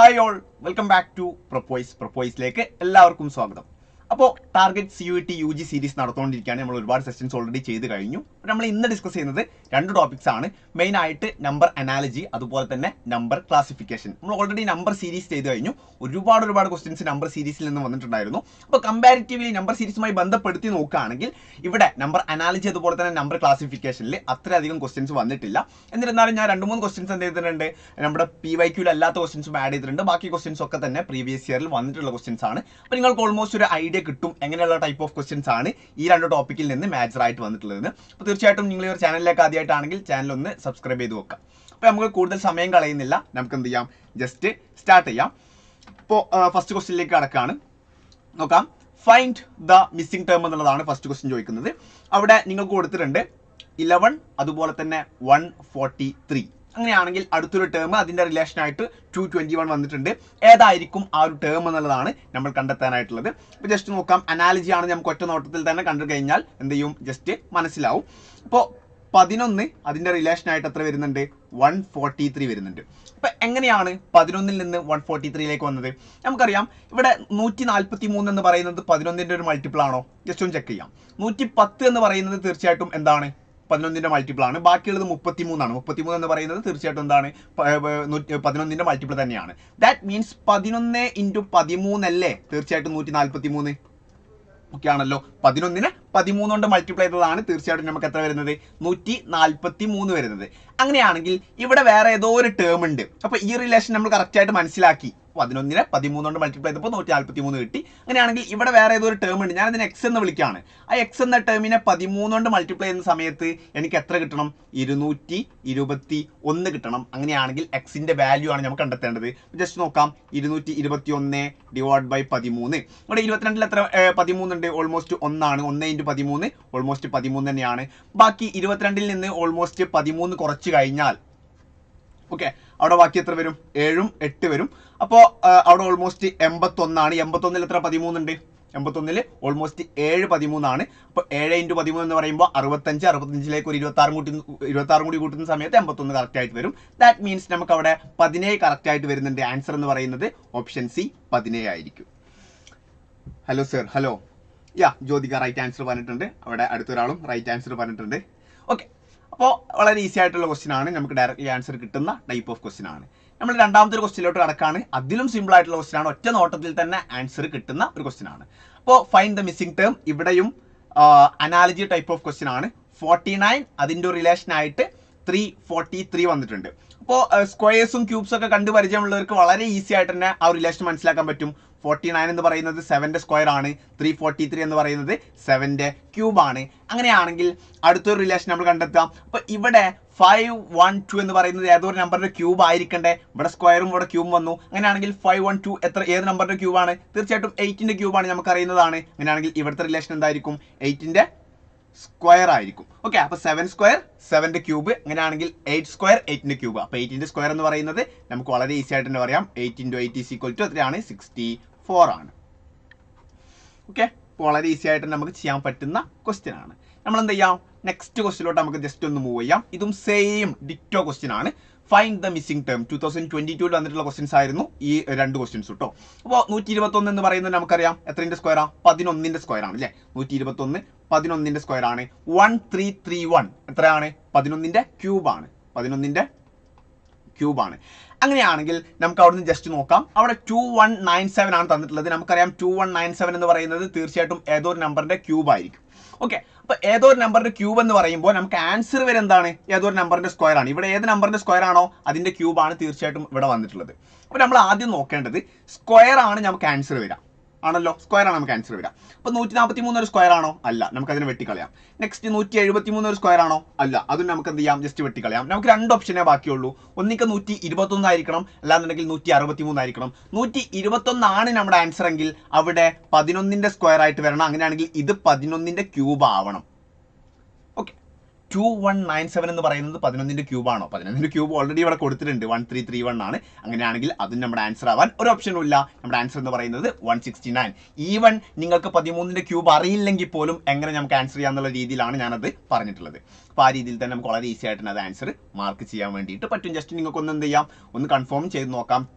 Hi all welcome back to പ്രൊപ്പോയ്സ് പ്രൊപ്പോയ്സിലേക്ക് എല്ലാവർക്കും സ്വാഗതം. അപ്പോൾ target C U T U G series നടത്തുകൊണ്ടിരിക്കുകയാണ് നമ്മൾ ഒരുപാട് സെഷൻസ് ഓൾറെഡി ചെയ്ത് കഴിഞ്ഞു. നമ്മൾ ഇന്ന് ഡിസ്കസ് ചെയ്യുന്നത് രണ്ട് ടോപ്പിക്സ് ആണ്. മെയിൻ ആയിട്ട് നമ്പർ അനാലജി അതുപോലെ തന്നെ നമ്പർ ക്ലാസിഫിക്കേഷൻ നമ്മൾ ഓൾറെഡി നമ്പർ സീരീസ് ചെയ്ത് കഴിഞ്ഞു. ഒരുപാട് ഒരുപാട് ക്വസ്റ്റ്യൻസ് നമ്പർ സീരീസിൽ നിന്ന് വന്നിട്ടുണ്ടായിരുന്നു. അപ്പോൾ കമ്പാരിറ്റീവ്ലി നമ്പർ സീരീസുമായി ബന്ധപ്പെടുത്തി നോക്കുകയാണെങ്കിൽ ഇവിടെ നമ്പർ അനാലജി അതുപോലെ തന്നെ നമ്പർ ക്ലാസിഫിക്കേഷനിൽ അത്രയധികം ക്വസ്റ്റ്യൻസ് വന്നിട്ടില്ല. എന്നിരുന്നാലും ഞാൻ രണ്ട് മൂന്ന് ക്വസ്റ്റ്യൻസ് എന്ത് ചെയ്തിട്ടുണ്ട്? നമ്മുടെ പി വൈ ക്യൂൽ അല്ലാത്ത ക്വസ്റ്റ്യൻസും ആഡ് ചെയ്തിട്ടുണ്ട്. ബാക്കി ക്വസ്റ്റ്യൻസ് ഒക്കെ തന്നെ പ്രീവിയസ് ഇയറിൽ വന്നിട്ടുള്ള ക്വസ്റ്റ്യൻസ് ആണ്. അപ്പോൾ നിങ്ങൾക്ക് ഓൾമോസ്റ്റ് ഒരു ഐഡിയ കിട്ടും എങ്ങനെയുള്ള ടൈപ്പ് ഓഫ് ക്വസ്റ്റ്യൻസ് ആണ് ഈ രണ്ട് ടോപ്പിക്കിൽ നിന്ന് മാച്ചർ ആയിട്ട് വന്നിട്ടുള്ളത് അപ്പോൾ തീർച്ചയായിട്ടും നിങ്ങൾ ഈ ഒരു ചാനലിലേക്ക് ആദ്യമായിട്ടാണെങ്കിൽ ചാനൽ ഒന്ന് സബ്സ്ക്രൈബ് ചെയ്ത് വെക്കാം അപ്പോൾ നമുക്ക് കൂടുതൽ സമയം കളയുന്നില്ല. നമുക്ക് എന്ത് ചെയ്യാം? ജസ്റ്റ് സ്റ്റാർട്ട് ചെയ്യാം. ഇപ്പോൾ ഫസ്റ്റ് ക്വസ്റ്റ്യനിലേക്ക് കടക്കുകയാണ് നോക്കാം. ഫൈൻഡ് ദ മിസ്സിംഗ് ടേം എന്നുള്ളതാണ് ഫസ്റ്റ് ക്വസ്റ്റ്യൻ ചോദിക്കുന്നത്. അവിടെ നിങ്ങൾക്ക് കൊടുത്തിട്ടുണ്ട് ഇലവൻ അതുപോലെ തന്നെ വൺ ഫോർട്ടി ത്രീ അങ്ങനെയാണെങ്കിൽ അടുത്തൊരു ടേം അതിന്റെ റിലേഷൻ ആയിട്ട് ടു ട്വന്റി വൺ വന്നിട്ടുണ്ട്. ഏതായിരിക്കും ആ ഒരു ടേം എന്നുള്ളതാണ് നമ്മൾ കണ്ടെത്താനായിട്ടുള്ളത്. അപ്പോൾ ജസ്റ്റ് നോക്കാം. അനാലജിയാണ് നമുക്ക് ഒറ്റ നോട്ടത്തിൽ തന്നെ കണ്ടു കഴിഞ്ഞാൽ എന്ത് ചെയ്യും? ജസ്റ്റ് മനസ്സിലാവും. അപ്പോൾ പതിനൊന്ന് അതിന്റെ റിലേഷൻ ആയിട്ട് എത്ര വരുന്നുണ്ട്? വൺ ഫോർട്ടി ത്രീ വരുന്നുണ്ട്. അപ്പോൾ എങ്ങനെയാണ് പതിനൊന്നിൽ നിന്ന് വൺ ഫോർട്ടി ത്രീയിലേക്ക് വന്നത്? നമുക്കറിയാം. ഇവിടെ നൂറ്റി നാൽപ്പത്തി മൂന്ന് എന്ന് പറയുന്നത് പതിനൊന്നിന്റെ ഒരു മൾട്ടിപ്പിൾ ആണോ? ജസ്റ്റ് ഒന്ന് ചെക്ക് ചെയ്യാം. നൂറ്റി പത്ത് എന്ന് പറയുന്നത് തീർച്ചയായിട്ടും എന്താണ്? പതിനൊന്നിന്റെ മൾട്ടിപ്പിൾ ആണ്. ബാക്കിയുള്ളത് മുപ്പത്തി മൂന്നാണ് മുപ്പത്തി മൂന്ന് എന്ന് പറയുന്നത് തീർച്ചയായിട്ടും എന്താണ്? പതിനൊന്നിന്റെ മൾട്ടിപ്പിൾ തന്നെയാണ്. ദാറ്റ് മീൻസ് പതിനൊന്ന് ഇന്റു പതിമൂന്നല്ലേ തീർച്ചയായിട്ടും നൂറ്റി നാൽപ്പത്തി മൂന്ന് ഒക്കെ ആണല്ലോ പതിനൊന്നിന് പതിമൂന്ന് കൊണ്ട് മൾട്ടിപ്ലൈ ചെയ്തതാണ് തീർച്ചയായിട്ടും നമുക്ക് എത്ര വരുന്നത്? നൂറ്റി നാൽപ്പത്തി മൂന്ന് വരുന്നത്. അങ്ങനെയാണെങ്കിൽ ഇവിടെ വേറെ ഏതോ ഒരു ടേം ഉണ്ട്. അപ്പൊ ഈ റിലേഷൻ നമ്മൾ കറക്റ്റ് ആയിട്ട് മനസ്സിലാക്കി. പതിനൊന്നിന് പതിമൂന്ന് കൊണ്ട് മൾട്ടിപ്ലൈ ചെയ്തപ്പോൾ നൂറ്റി നാൽപ്പത്തി മൂന്ന് കിട്ടി. അങ്ങനെയാണെങ്കിൽ ഇവിടെ വേറെ ഏതൊരു ടേം ഉണ്ട്? ഞാൻ അതിന് എക്സ് എന്ന് വിളിക്കുകയാണ്. ആ എക്സ് എന്ന ടേമിനെ പതിമൂന്ന് കൊണ്ട് മൾട്ടിപ്ലൈ ചെയ്യുന്ന സമയത്ത് എനിക്ക് എത്ര കിട്ടണം? ഇരുന്നൂറ്റി ഇരുപത്തി ഒന്ന് കിട്ടണം. അങ്ങനെയാണെങ്കിൽ എക്സിന്റെ വാല്യൂ ആണ് നമുക്ക് കണ്ടെത്തേണ്ടത്. ജസ്റ്റ് നോക്കാം. ഇരുന്നൂറ്റി ഇരുപത്തി ഒന്ന് ഡിവൈഡ് ബൈ പതിമൂന്ന്. ഇവിടെ ഇരുപത്തിരണ്ടിൽ എത്ര പതിമൂന്ന് ഉണ്ട്? ഓൾമോസ്റ്റ് ഒന്നാണ്. ഒന്ന് ഇന്റു പതിമൂന്ന് ഓൾമോസ്റ്റ് പതിമൂന്ന് തന്നെയാണ്. ബാക്കി ഇരുപത്തിരണ്ടിൽ നിന്ന് ഓൾമോസ്റ്റ് പതിമൂന്ന് കുറച്ച് കഴിഞ്ഞാൽ ഓക്കെ അവിടെ ബാക്കി എത്ര വരും? ഏഴും എട്ട് വരും. അപ്പോൾ അവിടെ ഓൾമോസ്റ്റ് എൺപത്തൊന്നാണ്. എൺപത്തൊന്നിൽ എത്ര? പതിമൂന്നുണ്ട്. എൺപത്തൊന്നിൽ ഓൾമോസ്റ്റ് ഏഴ് പതിമൂന്നാണ്. അപ്പോൾ ഏഴ് ഇന്റു പതിമൂന്ന് എന്ന് പറയുമ്പോൾ അറുപത്തഞ്ച് അറുപത്തഞ്ചിലേക്ക് ഒരു ഇരുപത്താറും കൂട്ടി ഇരുപത്താറും കൂടി കൂട്ടുന്ന സമയത്ത് എൺപത്തൊന്ന് കറക്റ്റ് ആയിട്ട് വരും. ദാറ്റ് മീൻസ് നമുക്ക് അവിടെ പതിനേഴ് കറക്റ്റ് ആയിട്ട് വരുന്നുണ്ട്. ആൻസർ എന്ന് പറയുന്നത് ഓപ്ഷൻ സി പതിനേഴ് ആയിരിക്കും. Hello sir hello yeah Jyothika right answer പറഞ്ഞിട്ടുണ്ട്. അവിടെ അടുത്തൊരാളും റൈറ്റ് ആൻസർ പറഞ്ഞിട്ടുണ്ട്. ഓക്കെ അപ്പോൾ വളരെ ഈസി ആയിട്ടുള്ള ക്വസ്റ്റ്യൻ ആണ്. നമുക്ക് ഡയറക്റ്റ്ലി ആൻസർ കിട്ടുന്ന ടൈപ്പ് ഓഫ് ക്വസ്റ്റ്യൻ ആണ്. നമ്മൾ രണ്ടാമത്തെ ഒരു ക്വസ്റ്റിലോട്ട് കടക്കാണ്. അതിലും സിമ്പിൾ ആയിട്ടുള്ള ക്വസ്റ്റ്യൻ ആണ്. ഒറ്റ നോട്ടത്തിൽ തന്നെ ആൻസർ കിട്ടുന്ന ഒരു ക്വസ്റ്റ്യൻ ആണ്. അപ്പോൾ ഫൈൻ ദ മിസ്സിംഗ് ടേം ഇവിടെയും അനാലജി ടൈപ്പ് ഓഫ് ക്വസ്റ്റ്യൻ ആണ്. ഫോർട്ടി നയൻ അതിന്റെ റിലേഷൻ ആയിട്ട് ത്രീ ഫോർട്ടി ത്രീ വന്നിട്ടുണ്ട് അപ്പോൾ സ്ക്വയേഴ്സും ക്യൂബ്സും ഒക്കെ കണ്ടു പരിചയമുള്ളവർക്ക് വളരെ ഈസി ആയിട്ട് തന്നെ ആ റിലേഷൻ മനസ്സിലാക്കാൻ പറ്റും. ഫോർട്ടി നയൻ എന്ന് പറയുന്നത് സെവന്റെ സ്ക്വയർ ആണ്. ത്രീ ഫോർട്ടി ത്രീ എന്ന് പറയുന്നത് സെവന്റെ ക്യൂബാണ് അങ്ങനെയാണെങ്കിൽ അടുത്തൊരു റിലേഷൻ നമ്മൾ കണ്ടെത്താം. അപ്പോൾ ഇവിടെ ഫൈവ് വൺ ടു എന്ന് പറയുന്നത് ഏതൊരു നമ്പറിന്റെ ക്യൂബ് ആയിരിക്കണ്ടേ? ഇവിടെ സ്ക്വയറും ഇവിടെ ക്യൂബും വന്നു. അങ്ങനെയാണെങ്കിൽ ഫൈവ് വൺ ടു എത്ര ഏത് നമ്പറിന്റെ ക്യൂബ് ആണ്? തീർച്ചയായിട്ടും എയ്റ്റിന്റെ ആണ് നമുക്ക് അറിയുന്നതാണ്. അങ്ങനെയാണെങ്കിൽ ഇവിടുത്തെ റിലേഷൻ എന്തായിരിക്കും? എയ്റ്റിന്റെ സ്ക്വയർ ആയിരിക്കും. ഓക്കെ അപ്പൊ സെവൻ സ്ക്വയർ സെവന്റെ ക്യൂബ് അങ്ങനെയാണെങ്കിൽ എയ്റ്റ് സ്ക്വയർ എയ്റ്റിന്റെ ക്യൂബ് അപ്പൊ എയ്റ്റിന്റെ സ്ക്വയർ എന്ന് പറയുന്നത് നമുക്ക് വളരെ ഈസി ആയിട്ട് തന്നെ പറയാം. Eight into eight is equal to എത്രയാണ്? സിക്സ്റ്റി ഫോർ ആണ് ഓക്കെ വളരെ ഈസി ആയിട്ട് നമുക്ക് ചെയ്യാൻ പറ്റുന്ന ക്വസ്റ്റ്യൻ ആണ്. നമ്മൾ എന്ത് ചെയ്യാം? നെക്സ്റ്റ് ക്വസ്റ്റിലോട്ട് നമുക്ക് ജസ്റ്റ് ഒന്ന് മൂവ് ചെയ്യാം. ഇതും സെയിം ഡിറ്റോ ക്വസ്റ്റ്യൻ ആണ്. Find the missing term two thousand twenty ടൂവിൽ വന്നിട്ടുള്ള ക്വസ്റ്റ്യൻസ് ആയിരുന്നു ഈ രണ്ട് ക്വസ്റ്റ്യൻസ് കേട്ടോ അപ്പോൾ നൂറ്റി ഇരുപത്തൊന്ന് എന്ന് പറയുന്നത് നമുക്കറിയാം. എത്രയുടെ സ്ക്വയറാ പതിനൊന്നിന്റെ സ്ക്വയർ ആണ് അല്ലേ? നൂറ്റി ഇരുപത്തൊന്ന് പതിനൊന്നിന്റെ സ്ക്വയർ ആണ്. വൺ ത്രീ ത്രീ വൺ എത്രയാണ്? പതിനൊന്നിന്റെ ക്യൂബ് ആണ്. പതിനൊന്നിന്റെ ക്യൂബ് ആണ്. അങ്ങനെയാണെങ്കിൽ നമുക്ക് അവിടുന്ന് ജസ്റ്റ് നോക്കാം. അവിടെ ടു വൺ നയൻ സെവൻ ആണ് തന്നിട്ടുള്ളത്. നമുക്കറിയാം ടു വൺ നയൻ സെവൻ എന്ന് പറയുന്നത് തീർച്ചയായിട്ടും ഏതോ ഒരു നമ്പറിന്റെ ക്യൂബ് ആയിരിക്കും. ഓക്കെ അപ്പൊ ഏതോ ഒരു നമ്പറിന്റെ ക്യൂബ് എന്ന് പറയുമ്പോൾ നമുക്ക് ആൻസർ വരെ എന്താണ്? ഏതോ ഒരു നമ്പറിന്റെ സ്ക്വയർ ആണ്. ഇവിടെ ഏത് നമ്പറിന്റെ സ്ക്വയർ ആണോ അതിന്റെ ക്യൂബാണ് തീർച്ചയായിട്ടും ഇവിടെ വന്നിട്ടുള്ളത്. അപ്പൊ നമ്മൾ ആദ്യം നോക്കേണ്ടത് സ്ക്വയർ ആണ് നമുക്ക് ആൻസർ വരിക. ആണല്ലോ? സ്ക്വയർ ആണ് നമുക്ക് ആൻസർ വരിക. അപ്പൊ നൂറ്റി നാൽപ്പത്തി മൂന്ന് ഒരു സ്ക്വയർ ആണോ? അല്ല. നമുക്ക് അതിനെ വെട്ടിക്കളയാം. നെക്സ്റ്റ് നൂറ്റി എഴുപത്തി മൂന്ന് ഒരു സ്ക്വയർ ആണോ? അല്ല. അതും നമുക്ക് എന്ത് ചെയ്യാം? ജസ്റ്റ് വെട്ടിക്കളയാം. നമുക്ക് രണ്ട് ഓപ്ഷനേ ബാക്കിയുള്ളൂ. ഒന്നിക്ക് നൂറ്റി ഇരുപത്തൊന്ന് ആയിരിക്കണം. അല്ലാന്നുണ്ടെങ്കിൽ നൂറ്റി അറുപത്തി മൂന്ന് ആയിരിക്കണം. നൂറ്റി ഇരുപത്തൊന്നാണ് നമ്മുടെ ആൻസർ എങ്കിൽ അവിടെ പതിനൊന്നിന്റെ സ്ക്വയർ ആയിട്ട് വരണം. അങ്ങനെയാണെങ്കിൽ ഇത് പതിനൊന്നിന്റെ ക്യൂബ് ആവണം. ടു വൺ നയൻ സെവൻ എന്ന് പറയുന്നത് പതിനൊന്നിന്റെ ക്യൂബാണോ പതിനൊന്നിന്റെ ക്യൂബ് ഓൾറെഡി ഇവിടെ കൊടുത്തിട്ടുണ്ട്. വൺ ത്രീ ത്രീ വൺ ആണ്. അങ്ങനെയാണെങ്കിൽ അതും നമ്മുടെ ആൻസർ ആവാൻ ഒരു ഓപ്ഷനും ഇല്ല. നമ്മുടെ ആൻസർ എന്ന് പറയുന്നത് വൺ സിക്സ്റ്റി നയൻ ഈവൻ നിങ്ങൾക്ക് പതിമൂന്നിന്റെ ക്യൂബ് അറിയില്ലെങ്കിൽ പോലും എങ്ങനെ നമുക്ക് ആൻസർ ചെയ്യാന്നുള്ള രീതിയിലാണ് ഞാനത് പറഞ്ഞിട്ടുള്ളത്. അപ്പോൾ ആ രീതിയിൽ തന്നെ നമുക്ക് വളരെ ഈസി ആയിട്ട് അത് ആൻസർ മാർക്ക് ചെയ്യാൻ വേണ്ടിയിട്ട് പറ്റും. ജസ്റ്റ് നിങ്ങൾക്ക് ഒന്ന് എന്ത് ചെയ്യാം? ഒന്ന് കൺഫേം ചെയ്ത് നോക്കാം.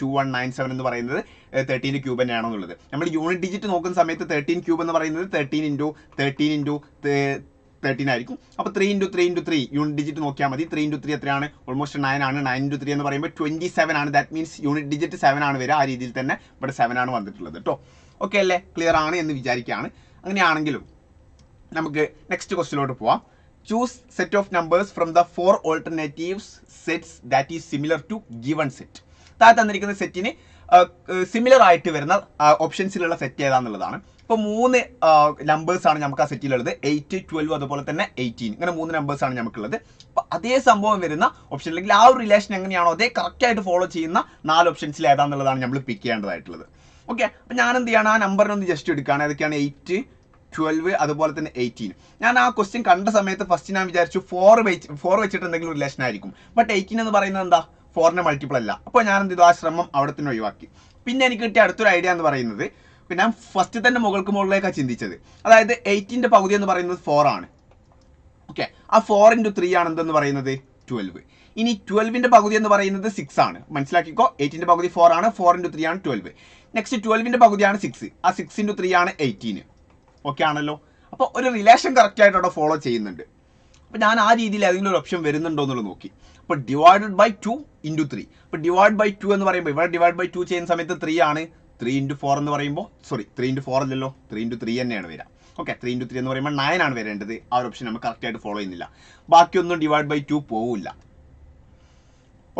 ടു വൺ നയൻ സെവൻ എന്ന് പറയുന്നത് തേർട്ടീന്റെ ക്യൂബ് തന്നെയാണോ എന്നുള്ളത്. നമ്മൾ യൂണിറ്റ് ഡിജിറ്റ് നോക്കുന്ന സമയത്ത് തേർട്ടീൻ ക്യൂബ് എന്ന് പറയുന്നത് thirteen into thirteen into thirteen ആയിരിക്കും. അപ്പോൾ three into three into three unit digit നോക്കിയാൽ മതി. ത്രീ ഇന്റു ത്രീ എത്രയാണ്? ഓൾമോസ്റ്റ് നയൻ ആണ്. നയൻ ഇന്റു ത്രീ എന്ന് പറയുമ്പോൾ ട്വന്റി സെവൻ ആണ്. That means unit digit seven ആണ് വരിക. ആ രീതിയിൽ തന്നെ ഇവിടെ സെവൻ ആണ് വന്നിട്ടുള്ളത് കേട്ടോ ഓക്കെ അല്ലേ? ക്ലിയർ ആണ് എന്ന് വിചാരിക്കുകയാണ് അങ്ങനെയാണെങ്കിലും നമുക്ക് നെക്സ്റ്റ് ക്വസ്റ്റിലോട്ട് പോവാം. Choose set of numbers from the four alternatives sets that is similar to given set താഴെ തന്നിരിക്കുന്ന സെറ്റിന് സിമിലർ ആയിട്ട് വരുന്ന ഓപ്ഷൻസിലുള്ള സെറ്റ് ഏതാന്നുള്ളതാണ്. ഇപ്പോൾ മൂന്ന് നമ്പേഴ്സ് ആണ് നമുക്ക് ആ സെറ്റിലുള്ളത് എയ്റ്റ് ട്വൽവ് അതുപോലെ തന്നെ എയ്റ്റീൻ ഇങ്ങനെ മൂന്ന് നമ്പേഴ്സ് ആണ് നമുക്കുള്ളത്. അപ്പോൾ അതേ സംഭവം വരുന്ന ഓപ്ഷൻ അല്ലെങ്കിൽ ആ ഒരു റിലേഷൻ എങ്ങനെയാണോ അതേ കറക്റ്റ് ആയിട്ട് ഫോളോ ചെയ്യുന്ന നാല് ഓപ്ഷൻസിൽ ഏതാന്നുള്ളതാണ് നമ്മൾ പിക്ക് ചെയ്യേണ്ടതായിട്ടുള്ളത്. ഓക്കെ അപ്പോൾ ഞാൻ എന്ത് ചെയ്യണം? ആ നമ്പറിനൊന്ന് ജസ്റ്റ് എടുക്കുകയാണ്. ഏതൊക്കെയാണ്? എയ്റ്റ് ട്വൽവ് അതുപോലെ തന്നെ എയ്റ്റീൻ ഞാൻ ആ ക്വസ്റ്റ്യൻ കണ്ട സമയത്ത് ഫസ്റ്റ് ഞാൻ വിചാരിച്ചു ഫോർ വെച്ച് ഫോർ വെച്ചിട്ട് എന്തെങ്കിലും റിലേഷൻ ആയിരിക്കും. ബട്ട് എയ്റ്റീൻ എന്ന് പറയുന്നത് എന്താ? ഫോറിന്റെ മൾട്ടിപ്പിൾ അല്ല. അപ്പോൾ ഞാൻ എന്ത് ചെയ്തു? ആ ശ്രമം അവിടെ തന്നെ ഒഴിവാക്കി. പിന്നെ എനിക്ക് കിട്ടിയ അടുത്തൊരു ഐഡിയ എന്ന് പറയുന്നത് ഞാൻ ഫസ്റ്റ് തന്നെ മുകൾക്ക് മുകളിലേക്കാണ് ചിന്തിച്ചത്. അതായത് എയ്റ്റീന്റെ പകുതി എന്ന് പറയുന്നത് ഫോർ ആണ്. ഓക്കെ ആ ഫോർ ഇന്റു ത്രീ ആണ് എന്തെന്ന് പറയുന്നത്? ട്വൽവ് ഇനി ട്വൽവിന്റെ പകുതി എന്ന് പറയുന്നത് സിക്സ് ആണ്. മനസ്സിലാക്കിക്കോ? എയ്റ്റിന്റെ പകുതി ഫോർ ആണ് ഫോർ ഇന്റു ത്രീ ആണ് ട്വൽവ് നെക്സ്റ്റ് ട്വൽവിന്റെ പകുതിയാണ് സിക്സ് ആ സിക്സ് ഇന്റു ത്രീ ആണ് എയ്റ്റീന് ഓക്കെ ആണല്ലോ? അപ്പോൾ ഒരു റിലേഷൻ കറക്റ്റായിട്ട് അവിടെ ഫോളോ ചെയ്യുന്നുണ്ട്. അപ്പോൾ ഞാൻ ആ രീതിയിൽ ഏതെങ്കിലും ഒരു ഓപ്ഷൻ വരുന്നുണ്ടോ എന്നുള്ളത് നോക്കി. അപ്പോൾ divided by two into three അപ്പോൾ ഡിവൈഡ് ബൈ ടു എന്ന് പറയുമ്പോൾ ഇവിടെ ഡിവൈഡ് ബൈ ടു ചെയ്യുന്ന സമയത്ത് ത്രീ ആണ്. ത്രീ ഇന്റു ഫോർ എന്ന് പറയുമ്പോൾ സോറി ത്രീ ഇന്റു ഫോർ അല്ലല്ലോ ത്രീ ഇന്റു ത്രീ തന്നെയാണ് വരിക. ഓക്കെ ത്രീ ഇന്റു ത്രീ എന്ന് പറയുമ്പോൾ നയൻ ആണ് വരേണ്ടത്. ആ ഒരു ഓപ്ഷൻ നമ്മൾ കറക്റ്റായിട്ട് ഫോളോ ചെയ്യുന്നില്ല. ബാക്കിയൊന്നും ഡിവൈഡ് ബൈ ടു പോവില്ല.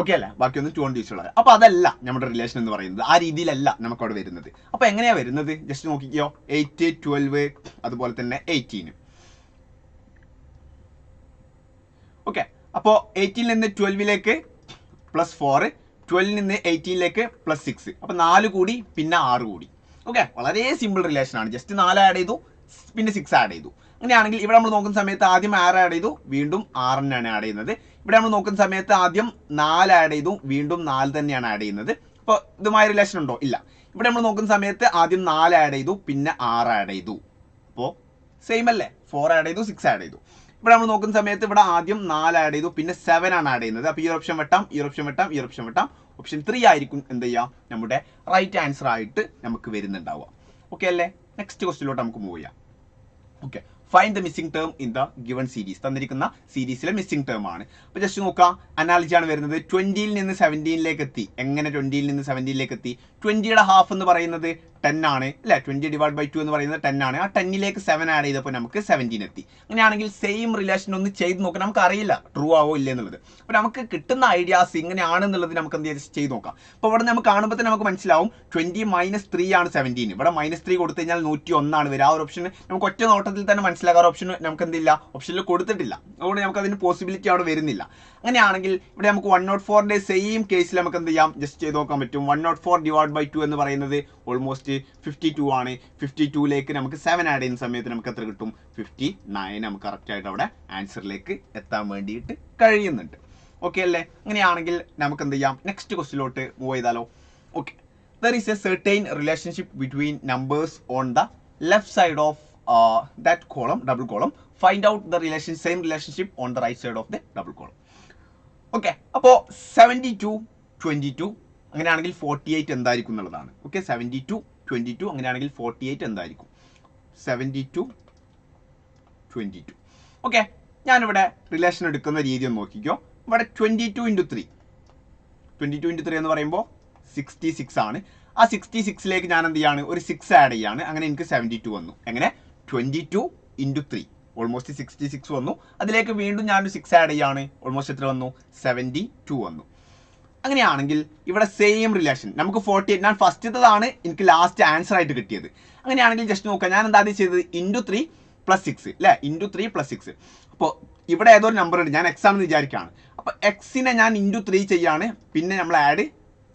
ഓക്കെ അല്ലേ? ബാക്കിയൊന്നും ടു കൊണ്ട് ഉള്ളത് അപ്പോൾ അതല്ല നമ്മുടെ റിലേഷൻ എന്ന് പറയുന്നത്. ആ രീതിയിലല്ല നമുക്ക് അവിടെ വരുന്നത്. അപ്പോൾ എങ്ങനെയാണ് വരുന്നത്? ജസ്റ്റ് നോക്കിക്കോ. എയ്റ്റ് ട്വൽവ് അതുപോലെ തന്നെ എയ്റ്റീന് ഓക്കെ അപ്പോൾ എയ്റ്റീനിൽ നിന്ന് ട്വൽവിലേക്ക് പ്ലസ് ഫോർ ട്വൽവിൽ നിന്ന് എയ്റ്റീനിലേക്ക് പ്ലസ് സിക്സ് അപ്പോൾ നാല് കൂടി പിന്നെ ആറ് കൂടി. ഓക്കെ വളരെ സിമ്പിൾ റിലേഷൻ ആണ്. ജസ്റ്റ് നാല് ആഡ് ചെയ്തു പിന്നെ സിക്സ് ആഡ് ചെയ്തു. അങ്ങനെയാണെങ്കിൽ ഇവിടെ നമ്മൾ നോക്കുന്ന സമയത്ത് ആദ്യം ആറ് ആഡ് ചെയ്തു വീണ്ടും ആറിനാണ് ആഡ് ചെയ്യുന്നത്. ഇവിടെ നമ്മൾ നോക്കുന്ന സമയത്ത് ആദ്യം നാല് ആഡ് ചെയ്തു വീണ്ടും നാല് തന്നെയാണ് ആഡ് ചെയ്യുന്നത്. അപ്പോൾ ഇതുമായ റിലേഷൻ ഉണ്ടോ? ഇല്ല. ഇവിടെ നമ്മൾ നോക്കുന്ന സമയത്ത് ആദ്യം നാല് ആഡ് ചെയ്തു പിന്നെ ആറ് ആഡ് ചെയ്തു. അപ്പോൾ സെയിം അല്ലേ? ഫോർ ആഡ് ചെയ്തു സിക്സ് ആഡ് ചെയ്തു. ഇവിടെ നമ്മൾ നോക്കുന്ന സമയത്ത് ഇവിടെ ആദ്യം നാല് ആഡ് ചെയ്തു പിന്നെ സെവൻ ആണ് ആഡ് ചെയ്യുന്നത്. അപ്പോൾ ഈ ഓപ്ഷൻ വെട്ടാം ഈ ഓപ്ഷൻ വെട്ടാം ഈ ഓപ്ഷൻ വെട്ടാം. ഓപ്ഷൻ ത്രീ ആയിരിക്കും എന്ത് ചെയ്യാം നമ്മുടെ റൈറ്റ് ആൻസർ ആയിട്ട് നമുക്ക് വരുന്നുണ്ടാവുക. ഓക്കെ അല്ലേ? നെക്സ്റ്റ് ക്വസ്റ്റിലോട്ട് നമുക്ക് മൂവ് ചെയ്യാം. Okay find the missing term in the given series തന്നിരിക്കുന്ന സീരീസിലെ മിസ്സിംഗ് ടേം ആണ്. അപ്പോൾ ജസ്റ്റ് നോക്കാം ആണ് വരുന്നത്. ട്വന്റിയിൽ നിന്ന് സെവന്റീനിലേക്ക് എത്തി. എങ്ങനെ ട്വന്റിയിൽ നിന്ന് സെവന്റീനിലേക്ക് എത്തി? ട്വന്റിയുടെ ഹാഫ് എന്ന് പറയുന്നത് ടെൻ ആണ് അല്ലെ? ട്വന്റി ഡിവൈഡ് ബൈ ടു എന്ന് പറയുന്നത് ടെൻ ആണ്. ആ ടെന്നിലേക്ക് സെവൻ ആഡ് ചെയ്തപ്പോൾ നമുക്ക് സെവന്റീൻ എത്തി. അങ്ങനെയാണെങ്കിൽ സെയിം റിലേഷൻ ഒന്ന് ചെയ്ത് നോക്കാം നമുക്ക് അറിയില്ല ട്രൂ ആവോ ഇല്ല എന്നുള്ളത്. അപ്പോൾ നമുക്ക് കിട്ടുന്ന ഐഡിയാസ് ഇങ്ങനെയാണെന്നുള്ളത് നമുക്ക് എന്ത് ചെയ്ത് നോക്കാം. അപ്പോൾ ഇവിടെ നമുക്ക് കാണുമ്പോൾ തന്നെ നമുക്ക് മനസ്സിലാവും ട്വന്റി മൈനസ് ത്രീ ആണ് സെവന്റീൻ ഇവിടെ മൈനസ് ത്രീ കൊടുത്തു കഴിഞ്ഞാൽ നൂറ്റി ഒന്നാണ് വരിക. ആ ഒരു ഓപ്ഷൻ നമുക്ക് ഒറ്റ നോട്ടത്തിൽ തന്നെ മനസ്സിലാക്കാൻ ഓപ്ഷൻ നമുക്ക് എന്തില്ല ഓപ്ഷനിൽ കൊടുത്തിട്ടില്ല. അതുകൊണ്ട് നമുക്ക് അതിന് പോസിബിലിറ്റി അവിടെ വരുന്നില്ല. അങ്ങനെയാണെങ്കിൽ ഇവിടെ നമുക്ക് വൺ നോട്ട് ഫോറിന്റെ സെയിം കേസിൽ നമുക്ക് എന്ത് ചെയ്യാം? ജസ്റ്റ് ചെയ്ത് നോക്കാൻ പറ്റും. One naught four divide by two എന്ന് പറയുന്നത് ഓൾമോസ്റ്റ് ഫിഫ്റ്റി ടു ആണ്. ഫിഫ്റ്റി ടുവിലേക്ക് നമുക്ക് സെവൻ ആഡ് ചെയ്യുന്ന സമയത്ത് നമുക്ക് എത്ര കിട്ടും? ഫിഫ്റ്റി നയൻ നമുക്ക് കറക്റ്റായിട്ട് അവിടെ ആൻസറിലേക്ക് എത്താൻ വേണ്ടിയിട്ട് കഴിയുന്നുണ്ട്. ഓക്കെ അല്ലേ? അങ്ങനെയാണെങ്കിൽ നമുക്ക് എന്ത് ചെയ്യാം? നെക്സ്റ്റ് ക്വസ്റ്റിലോട്ട് മൂവ് ചെയ്താലോ? Okay there is a certain relationship between numbers on the left side of that column double column find out the relation same relationship on the right side of the double column okay അപ്പോൾ seventy two twenty two അങ്ങനെയാണെങ്കിൽ forty eight എന്തായിരിക്കും എന്നുള്ളതാണ്. Okay seventy two twenty two അങ്ങനെയാണെങ്കിൽ forty eight എന്തായിരിക്കും? Seventy two twenty two okay ഞാനിവിടെ relation എടുക്കുന്ന രീതി ഒന്ന് നോക്കിക്കോ. ഇവിടെ twenty two into three twenty two into three എന്ന് പറയുമ്പോൾ സിക്സ്റ്റി സിക്സ് ആണ്. ആ സിക്സ്റ്റി സിക്സിലേക്ക് ഞാൻ എന്ത് ചെയ്യാണ്? ഒരു സിക്സ് ആഡ് ചെയ്യാണ്. അങ്ങനെ എനിക്ക് സെവന്റി ടു വന്നു. എങ്ങനെ? Twenty two into three almost sixty six വന്നു. അതിലേക്ക് വീണ്ടും ഞാനൊരു സിക്സ് ആഡ് ചെയ്യാണ്. ഓൾമോസ്റ്റ് എത്ര വന്നു? സെവന്റി ടു വന്നു. അങ്ങനെയാണെങ്കിൽ ഇവിടെ സെയിം റിലേഷൻ നമുക്ക് ഫോർട്ടി എയ്റ്റ് ഞാൻ ഫസ്റ്റത്തേതാണ് എനിക്ക് ലാസ്റ്റ് ആൻസർ ആയിട്ട് കിട്ടിയത്. അങ്ങനെയാണെങ്കിൽ ജസ്റ്റ് നോക്കുക. ഞാൻ എന്താ ചെയ്തത്? ഇന്റു ത്രീ പ്ലസ് സിക്സ് അല്ലേ ഇന്റു ത്രീ പ്ലസ് സിക്സ് അപ്പോൾ ഇവിടെ ഏതോ ഒരു നമ്പർ ഉണ്ട്. ഞാൻ എക്സ് ആണെന്ന് വിചാരിക്കുകയാണ്. അപ്പോൾ എക്സിനെ ഞാൻ ഇന്റു ത്രീ ചെയ്യാണ്. പിന്നെ നമ്മൾ ആഡ്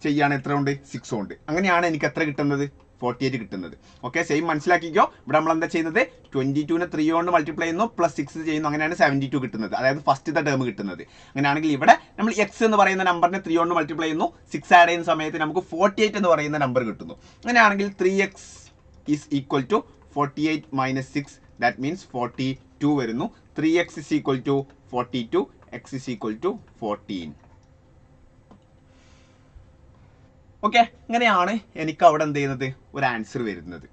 ചെയ്യാണ്. എത്ര ഉണ്ട് സിക്സ് ഉണ്ട്. അങ്ങനെയാണ് എനിക്ക് എത്ര കിട്ടുന്നത്? ഫോർട്ടി എയ്റ്റ് കിട്ടുന്നത്. ഓക്കെ സെയിം മനസ്സിലാക്കിക്കോ. ഇവിടെ നമ്മൾ എന്താ ചെയ്യുന്നത്? ട്വന്റി ടുവിനെ ത്രീ കൊണ്ട് മൾട്ടിപ്ലൈ ചെയ്യുന്നു പ്ലസ് സിക്സ് ചെയ്യുന്നു അങ്ങനെയാണ് സെവന്റി ടു കിട്ടുന്നത്. അതായത് ഫസ്റ്റത്തെ ടേം കിട്ടുന്നത്. അങ്ങനെയാണെങ്കിൽ ഇവിടെ നമ്മൾ എക്സ് എന്ന് പറയുന്ന നമ്പറിനെ ത്രീ കൊണ്ട് മൾട്ടിപ്ലൈ ചെയ്യുന്നു. സിക്സ് ആഡ് ചെയ്യുന്ന സമയത്ത് നമുക്ക് ഫോർട്ടി എയ്റ്റ് എന്ന് പറയുന്ന നമ്പർ കിട്ടുന്നു. അങ്ങനെയാണെങ്കിൽ three X is equal to forty eight minus six that means forty two വരുന്നു. Three X is equal to forty two X is equal to fourteen okay ഇങ്ങനെയാണ് എനിക്ക് അവിടെ എന്ത് ചെയ്യുന്നത്? ഒരു ആൻസർ വരുന്നത്.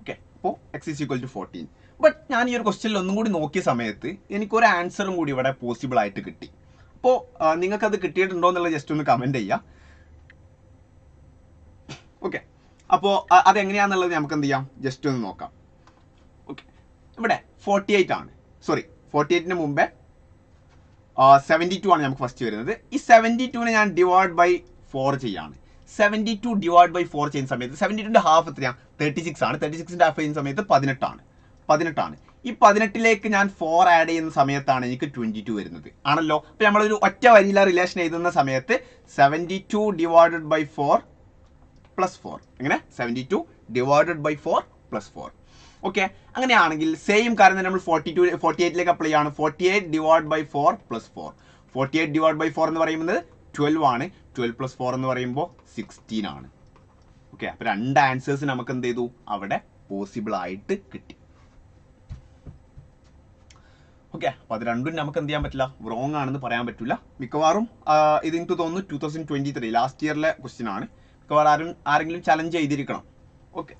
ഓക്കെ അപ്പോൾ X is equal to fourteen but ഞാൻ ഈ ഒരു ക്വസ്റ്റ്യനിൽ ഒന്നും കൂടി നോക്കിയ സമയത്ത് എനിക്കൊരു ആൻസറും കൂടി ഇവിടെ പോസിബിൾ ആയിട്ട് കിട്ടി. അപ്പോൾ നിങ്ങൾക്കത് കിട്ടിയിട്ടുണ്ടോ എന്നുള്ളത് ജസ്റ്റ് ഒന്ന് കമന്റ് ചെയ്യാം. ഓക്കെ അപ്പോൾ അതെങ്ങനെയാണെന്നുള്ളത് നമുക്ക് എന്ത് ചെയ്യാം? ജസ്റ്റ് ഒന്ന് നോക്കാം. ഓക്കെ ഇവിടെ ഫോർട്ടി എയ്റ്റ് ആണ്. സോറി ഫോർട്ടി എയ്റ്റിന് മുമ്പേ സെവന്റി ടു ആണ് നമുക്ക് ഫസ്റ്റ് വരുന്നത്. ഈ സെവന്റി ടുവിനെ ഞാൻ ഡിവൈഡ് ബൈ ഫോർ ചെയ്യാണ്. Seventy two divide by four ചെയ്യുന്ന സമയത്ത് സെവന്റി ടുന്റെ ഹാഫ് എത്രയാണ് തേർട്ടി സിക്സ് ആണ്. തേർട്ടി സിക്സിന്റെ ഹാഫ് ചെയ്യുന്ന സമയത്ത് പതിനെട്ടാണ്. പതിനെട്ടാണ്. ഈ പതിനെട്ടിലേക്ക് ഞാൻ ഫോർ ആഡ് ചെയ്യുന്ന സമയത്താണ് എനിക്ക് ട്വന്റി ടു വരുന്നത്. ആണല്ലോ? അപ്പോൾ നമ്മളൊരു ഒറ്റ വരിയിലെ റിലേഷൻ എഴുതുന്ന സമയത്ത് seventy two divided by four plus four അങ്ങനെ seventy two divided by four plus four okay അങ്ങനെയാണെങ്കിൽ സെയിം കാര്യം തന്നെ നമ്മൾ ഫോർട്ടി ടു ഫോർട്ടി എയ്റ്റിലേക്ക് അപ്ലൈ ആണ് forty eight divide by four plus four forty eight divide by four എന്ന് പറയുന്നത് twelve ആണ്. ട്വൽവ് പ്ലസ് ഫോർ എന്ന് പറയുമ്പോൾ സിക്സ്റ്റീൻ ആണ്. ഓക്കെ അപ്പോൾ രണ്ട് ആൻസേഴ്സ് നമുക്ക് എന്ത് ചെയ്തു? അവിടെ പോസിബിൾ ആയിട്ട് കിട്ടി. ഓക്കെ അപ്പോൾ അത് രണ്ടും നമുക്ക് എന്ത് ചെയ്യാൻ പറ്റില്ല? റോങ് ആണെന്ന് പറയാൻ പറ്റില്ല മിക്കവാറും ഇത് എനിക്ക് തോന്നുന്നു two thousand twenty three last ഇയറിലെ question ആണ്. മിക്കവാറും ആരും ആരെങ്കിലും ചലഞ്ച് ചെയ്തിരിക്കണം. ഓക്കെ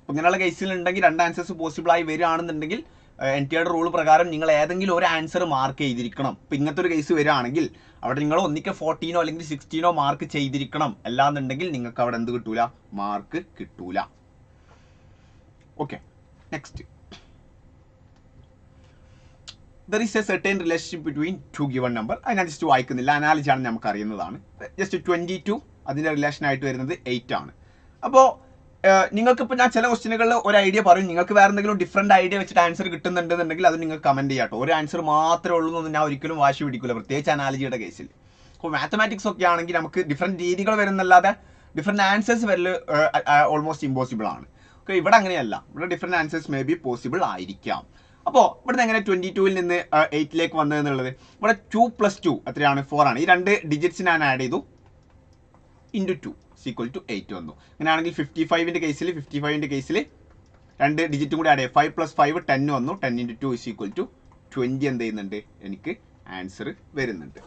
അപ്പോൾ ഇങ്ങനെയുള്ള കേസിൽ ഉണ്ടെങ്കിൽ രണ്ട് ആൻസേഴ്സ് പോസിബിൾ ആയി വരികയാണെന്നുണ്ടെങ്കിൽ എൻ ടി റൂൾ പ്രകാരം നിങ്ങൾ ഏതെങ്കിലും ഒരു ആൻസർ മാർക്ക് ചെയ്തിരിക്കണം. ഇപ്പം ഇങ്ങനത്തെ ഒരു കേസ് വരികയാണെങ്കിൽ അവിടെ നിങ്ങൾ ഒന്നിക്ക് ഫോർട്ടീനോ അല്ലെങ്കിൽ സിക്സ്റ്റീനോ മാർക്ക് ചെയ്തിരിക്കണം. അല്ലാന്നുണ്ടെങ്കിൽ നിങ്ങൾക്ക് അവിടെ എന്ത് കിട്ടൂല? മാർക്ക് കിട്ടൂല. Okay next there is a certain relationship between two given number അത് ജസ്റ്റ് വായിക്കുന്നില്ല. അനാലിജാണ് നമുക്ക് അറിയുന്നതാണ് ജസ്റ്റ് ട്വന്റി ടു അതിന്റെ റിലേഷനായിട്ട് വരുന്നത് എയ്റ്റ് ആണ്. അപ്പോൾ നിങ്ങൾക്ക് ഇപ്പോൾ ഞാൻ ചില ക്വസ്റ്റിനുകളിൽ ഒരു ഐഡിയ പറയും. നിങ്ങൾക്ക് വേറെ എന്തെങ്കിലും ഡിഫറെന്റ് ഐഡിയ വെച്ചിട്ട് ആൻസർ കിട്ടുന്നുണ്ടെന്നുണ്ടെങ്കിൽ അത് നിങ്ങൾക്ക് കമന്റ് ചെയ്യാട്ടോ ഒരു ആൻസർ മാത്രമേ ഉള്ളൂ എന്ന് ഞാൻ ഒരിക്കലും വാശി പിടിക്കില്ല പ്രത്യേകിച്ച് അനാലജിയുടെ കേസിൽ അപ്പോൾ മാത്തമാറ്റിക്സ് ഒക്കെ ആണെങ്കിൽ നമുക്ക് ഡിഫറെന്റ് രീതികൾ വരുന്നല്ലാതെ ഡിഫറെന്റ് ആൻസേഴ്സ് വരൽ ഓൾമോസ്റ്റ് ഇമ്പോസിബിൾ ആണ്. ഓക്കെ ഇവിടെ അങ്ങനെയല്ല. ഇവിടെ different answers may be possible ആയിരിക്കാം. അപ്പോൾ ഇവിടുന്ന് എങ്ങനെ ട്വന്റി ടുവിൽ നിന്ന് എയ്റ്റിലേക്ക് വന്നത് എന്നുള്ളത്? ഇവിടെ ടു പ്ലസ് ടു എത്രയാണ് ഫോർ ആണ്. ഈ രണ്ട് ഡിജിറ്റ്സ് ഞാൻ ആഡ് ചെയ്തു. Into two is equal to eight വന്നു. അങ്ങനെയാണെങ്കിൽ ഫിഫ്റ്റി ഫൈവിന്റെ കേസിൽ ഫിഫ്റ്റി ഫൈവിന്റെ കേസിൽ രണ്ട് ഡിജിറ്റും കൂടി ആഡ് ചെയ്യാം. ഫൈവ് പ്ലസ് ഫൈവ് ടെൻ വന്നു. Ten into two is equal to twenty എന്ത് ചെയ്യുന്നുണ്ട്? എനിക്ക് ആൻസർ വരുന്നുണ്ട്.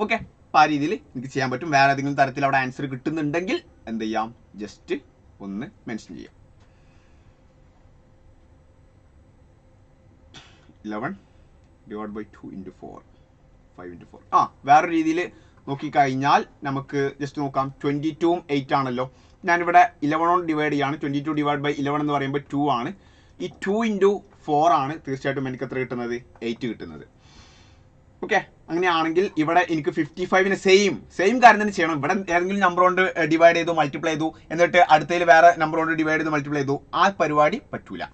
ഓക്കെ അപ്പോൾ ആ രീതിയിൽ എനിക്ക് ചെയ്യാൻ പറ്റും. വേറെ ഏതെങ്കിലും തരത്തിൽ അവിടെ ആൻസർ കിട്ടുന്നുണ്ടെങ്കിൽ എന്ത് ചെയ്യാം? ജസ്റ്റ് ഒന്ന് മെൻഷൻ ചെയ്യാം. Eleven divide by two into four five into four ആ വേറൊരു രീതിയിൽ നോക്കിക്കഴിഞ്ഞാൽ നമുക്ക് ജസ്റ്റ് നോക്കാം. ട്വന്റി ടുവും എയ്റ്റ് ആണല്ലോ. ഞാനിവിടെ ഓൺ ഡിവൈഡ് ചെയ്യാണ്. Twenty two divide by eleven എന്ന് പറയുമ്പോൾ ടു ആണ്. ഈ ടു ഇന്റു ഫോർ ആണ് തീർച്ചയായിട്ടും എനിക്ക് എത്ര കിട്ടുന്നത്? എയ്റ്റ് കിട്ടുന്നത്. ഓക്കെ അങ്ങനെയാണെങ്കിൽ ഇവിടെ എനിക്ക് ഫിഫ്റ്റി ഫൈവിന് സെയിം സെയിം കാര്യം തന്നെ ചെയ്യണം. ഇവിടെ ഏതെങ്കിലും നമ്പർ കൊണ്ട് ഡിവൈഡ് ചെയ്തു മൾട്ടിപ്ലൈ ചെയ്തു എന്നിട്ട് അടുത്തതിൽ വേറെ നമ്പർ കൊണ്ട് ഡിവൈഡ് ചെയ്ത് മൾട്ടിപ്ലൈ ചെയ്തു ആ പരിപാടി പറ്റൂല.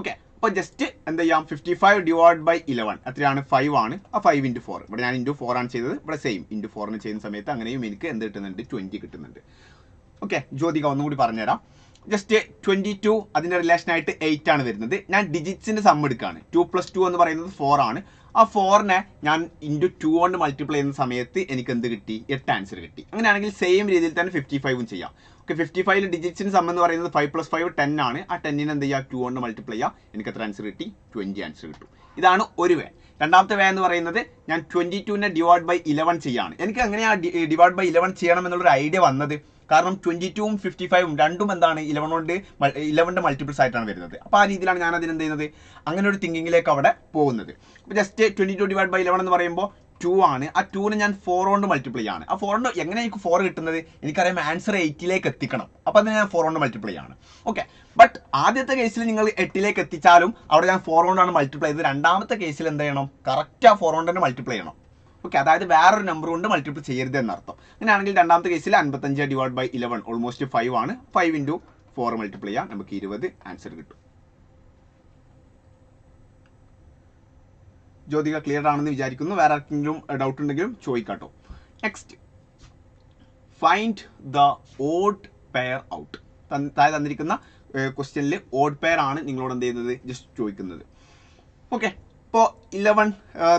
ഓക്കെ അപ്പോൾ ജസ്റ്റ് എന്ത് ചെയ്യാം fifty five divide by eleven എത്രയാണ് ഫൈവ് ആണ്. ആ ഫൈവ് ഇന്റു ഫോർ ഇവിടെ ഞാൻ ഇന്റു ഫോർ ആണ് ചെയ്തത്. ഇവിടെ സെയിം ഇന്റു ഫോറിന് ചെയ്യുന്ന സമയത്ത് അങ്ങനെയും എനിക്ക് എന്ത് കിട്ടുന്നുണ്ട്? ട്വന്റി കിട്ടുന്നുണ്ട്. ഓക്കെ ജ്യോതിക ഒന്നുകൂടി പറഞ്ഞുതരാം. ജസ്റ്റ് ട്വന്റി ടു അതിന്റെ റിലേഷനായിട്ട് എയ്റ്റ് ആണ് വരുന്നത്. ഞാൻ ഡിജിറ്റ്സിന്റെ സം എടുക്കുകയാണ്. ടു പ്ലസ് ടു എന്ന് പറയുന്നത് ഫോർ ആണ്. ആ ഫോറിനെ ഞാൻ ഇന്റു ടു കൊണ്ട് മൾട്ടിപ്ലൈ ചെയ്യുന്ന സമയത്ത് എനിക്ക് എന്ത് കിട്ടി? എട്ട് ആൻസർ കിട്ടി. അങ്ങനെയാണെങ്കിൽ സെയിം രീതിയിൽ തന്നെ ഫിഫ്റ്റി ഫൈവും ചെയ്യാം. ഓക്കെ ഫിഫ്റ്റി ഫൈവ് ഡിജിറ്റ്സിന് സം എന്ന് പറയുന്നത് ഫൈവ് പ്ലസ് ഫൈവ് ടെൻ ആണ്. ആ ടെന്നിന് എന്ത് ചെയ്യുക? ടു കൊണ്ട് മൾട്ടിപ്ലൈ ചെയ്യുക. എനിക്ക് എത്ര ആൻസർ കിട്ടി? ട്വന്റി ആൻസർ കിട്ടും. ഇതാണ് ഒരു വേ രണ്ടാമത്തെ വേ എന്ന് പറയുന്നത് ഞാൻ ട്വന്റി ടുവിനെ ഡിവൈഡ് ബൈ ഇലവൻ ചെയ്യാണ്. എനിക്ക് എങ്ങനെയാണ് ഡിവൈഡ് ബൈ ഇലവൻ ചെയ്യണം എന്നുള്ളൊരു ഐഡിയ വന്നത്? കാരണം ട്വന്റി ടുവും ഫിഫ്റ്റി ഫൈവും രണ്ടും എന്താണ്? ഇലവൻ കൊണ്ട് ഇലവന്റെ മൾട്ടിപ്പിൾസ് ആയിട്ടാണ് വരുന്നത്. അപ്പോൾ ആ രീതിയിലാണ് ഞാൻ അതിന് എന്ത് ചെയ്യുന്നത്? അങ്ങനെ ഒരു തിങ്കിങ്ങിലേക്ക് അവിടെ പോകുന്നത്. അപ്പോൾ just twenty two divide by eleven എന്ന് പറയുമ്പോൾ ടു ആണ്. ആ ടൂന് ഞാൻ ഫോർ കൊണ്ട് മൾട്ടിപ്ലൈ ആണ്. ആ ഫോർ കൊണ്ട് എങ്ങനെ എനിക്ക് ഫോർ കിട്ടുന്നത്? എനിക്കറിയാം ആൻസർ എയ്റ്റിലേക്ക് എത്തിക്കണം. അപ്പോൾ അതിന് ഞാൻ ഫോർ കൊണ്ട് മൾട്ടിപ്ലൈ ആണ്. ഓക്കെ ബട്ട് ആദ്യത്തെ കേസിൽ നിങ്ങൾ എട്ടിലേക്ക് എത്തിച്ചാലും അവിടെ ഞാൻ ഫോർ കൊണ്ടാണ് മൾട്ടിപ്ലൈ ചെയ്തത്. രണ്ടാമത്തെ കേസിൽ എന്ത് ചെയ്യണം? കറക്റ്റ് ആ ഫോർ കൊണ്ട് തന്നെ മൾട്ടിപ്ലൈ ചെയ്യണം. ഓക്കെ അതായത് വേറൊരു നമ്പർ കൊണ്ട് മൾട്ടിപ്ലൈ ചെയ്യരുത് എന്നർത്ഥം. അങ്ങനെയാണെങ്കിൽ രണ്ടാമത്തെ കേസിൽ അൻപത്തഞ്ച് divide by eleven almost five ആണ്. ഫൈവ് ഇന്റു ഫോർ മൾട്ടിപ്ലൈ ചെയ്യാം. നമുക്ക് ഇരുപത് ആൻസർ കിട്ടും. ജ്യോതിക ക്ലിയർ ആണെന്ന് വിചാരിക്കുന്നു. വേറെ ആർക്കെങ്കിലും ഡൗട്ട് ഉണ്ടെങ്കിലും ചോദിക്കാട്ടോ. Next find the odd pair out താഴെ തന്നിരിക്കുന്ന ക്വസ്റ്റ്യനിൽ ഓഡ് പെയർ ആണ് നിങ്ങളോട് എന്ത് ചെയ്യുന്നത്? ജസ്റ്റ് ചോദിക്കുന്നത്. ഓക്കെ ഇപ്പോൾ eleven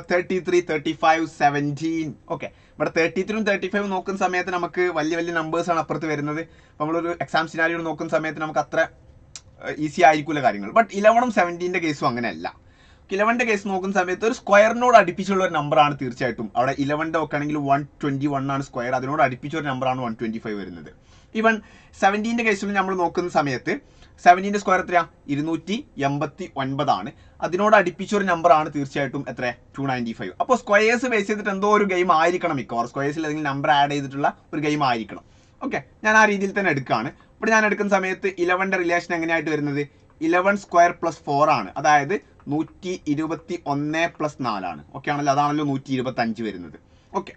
thirty three thirty five seventeen okay ഇവിടെ തേർട്ടി ത്രീയും തേർട്ടി ഫൈവ് നോക്കുന്ന സമയത്ത് നമുക്ക് വലിയ വലിയ നമ്പേഴ്സ് ആണ് അപ്പുറത്ത് വരുന്നത്. നമ്മളൊരു എക്സാം സിനാരിയോ നോക്കുന്ന സമയത്ത് നമുക്ക് അത്ര ഈസി ആയിരിക്കില്ല കാര്യങ്ങൾ. ബട്ട് ഇലവണും സെവന്റീന്റെ കേസും അങ്ങനെയല്ല. ഇലവന്റെ കേസ് നോക്കുന്ന സമയത്ത് ഒരു സ്ക്വയറിനോട് അടുപ്പിച്ചുള്ള ഒരു നമ്പറാണ് തീർച്ചയായിട്ടും. അവിടെ ഇലവന്റെ ഒക്കെ വൺ ട്വന്റി വൺ ആണ് സ്ക്വയർ അതിനോട് അടുപ്പിച്ച ഒരു നമ്പറാണ് വൺ ട്വന്റി ഫൈവ് വരുന്നത്. ഈവൻ സെവന്റീന്റെ കേസിൽ നമ്മൾ നോക്കുന്ന സമയത്ത് സെവന്റീന്റെ സ്ക്വയർ എത്രയാ? ഇരുന്നൂറ്റി എൺപത്തി ഒൻപതാണ് അതിനോട് അടുപ്പിച്ച ഒരു നമ്പറാണ് തീർച്ചയായിട്ടും എത്ര ടു നയന്റി ഫൈവ് അപ്പോൾ സ്ക്വയേഴ്സ് ബേസ് ചെയ്തിട്ട് എന്തോ ഒരു ഗെയിം ആയിരിക്കണം മിക്കവാറും. സ്ക്വയേഴ്സിൽ ഏതെങ്കിലും നമ്പർ ആഡ് ചെയ്തിട്ടുള്ള ഒരു ഗെയിം ആയിരിക്കണം. ഓക്കെ ഞാൻ ആ രീതിയിൽ തന്നെ എടുക്കുകയാണ്. ഇവിടെ ഞാൻ എടുക്കുന്ന സമയത്ത് ഇലവന്റെ റിലേഷൻ എങ്ങനെയായിട്ട് വരുന്നത്? ഇലവൻ സ്ക്വയർ പ്ലസ് ഫോർ ആണ്. അതായത് നൂറ്റി ഇരുപത്തി ഒന്ന് പ്ലസ് നാലാണ്. ഓക്കെ ആണല്ലോ അതാണല്ലോ നൂറ്റി ഇരുപത്തി അഞ്ച് വരുന്നത്. ഓക്കെ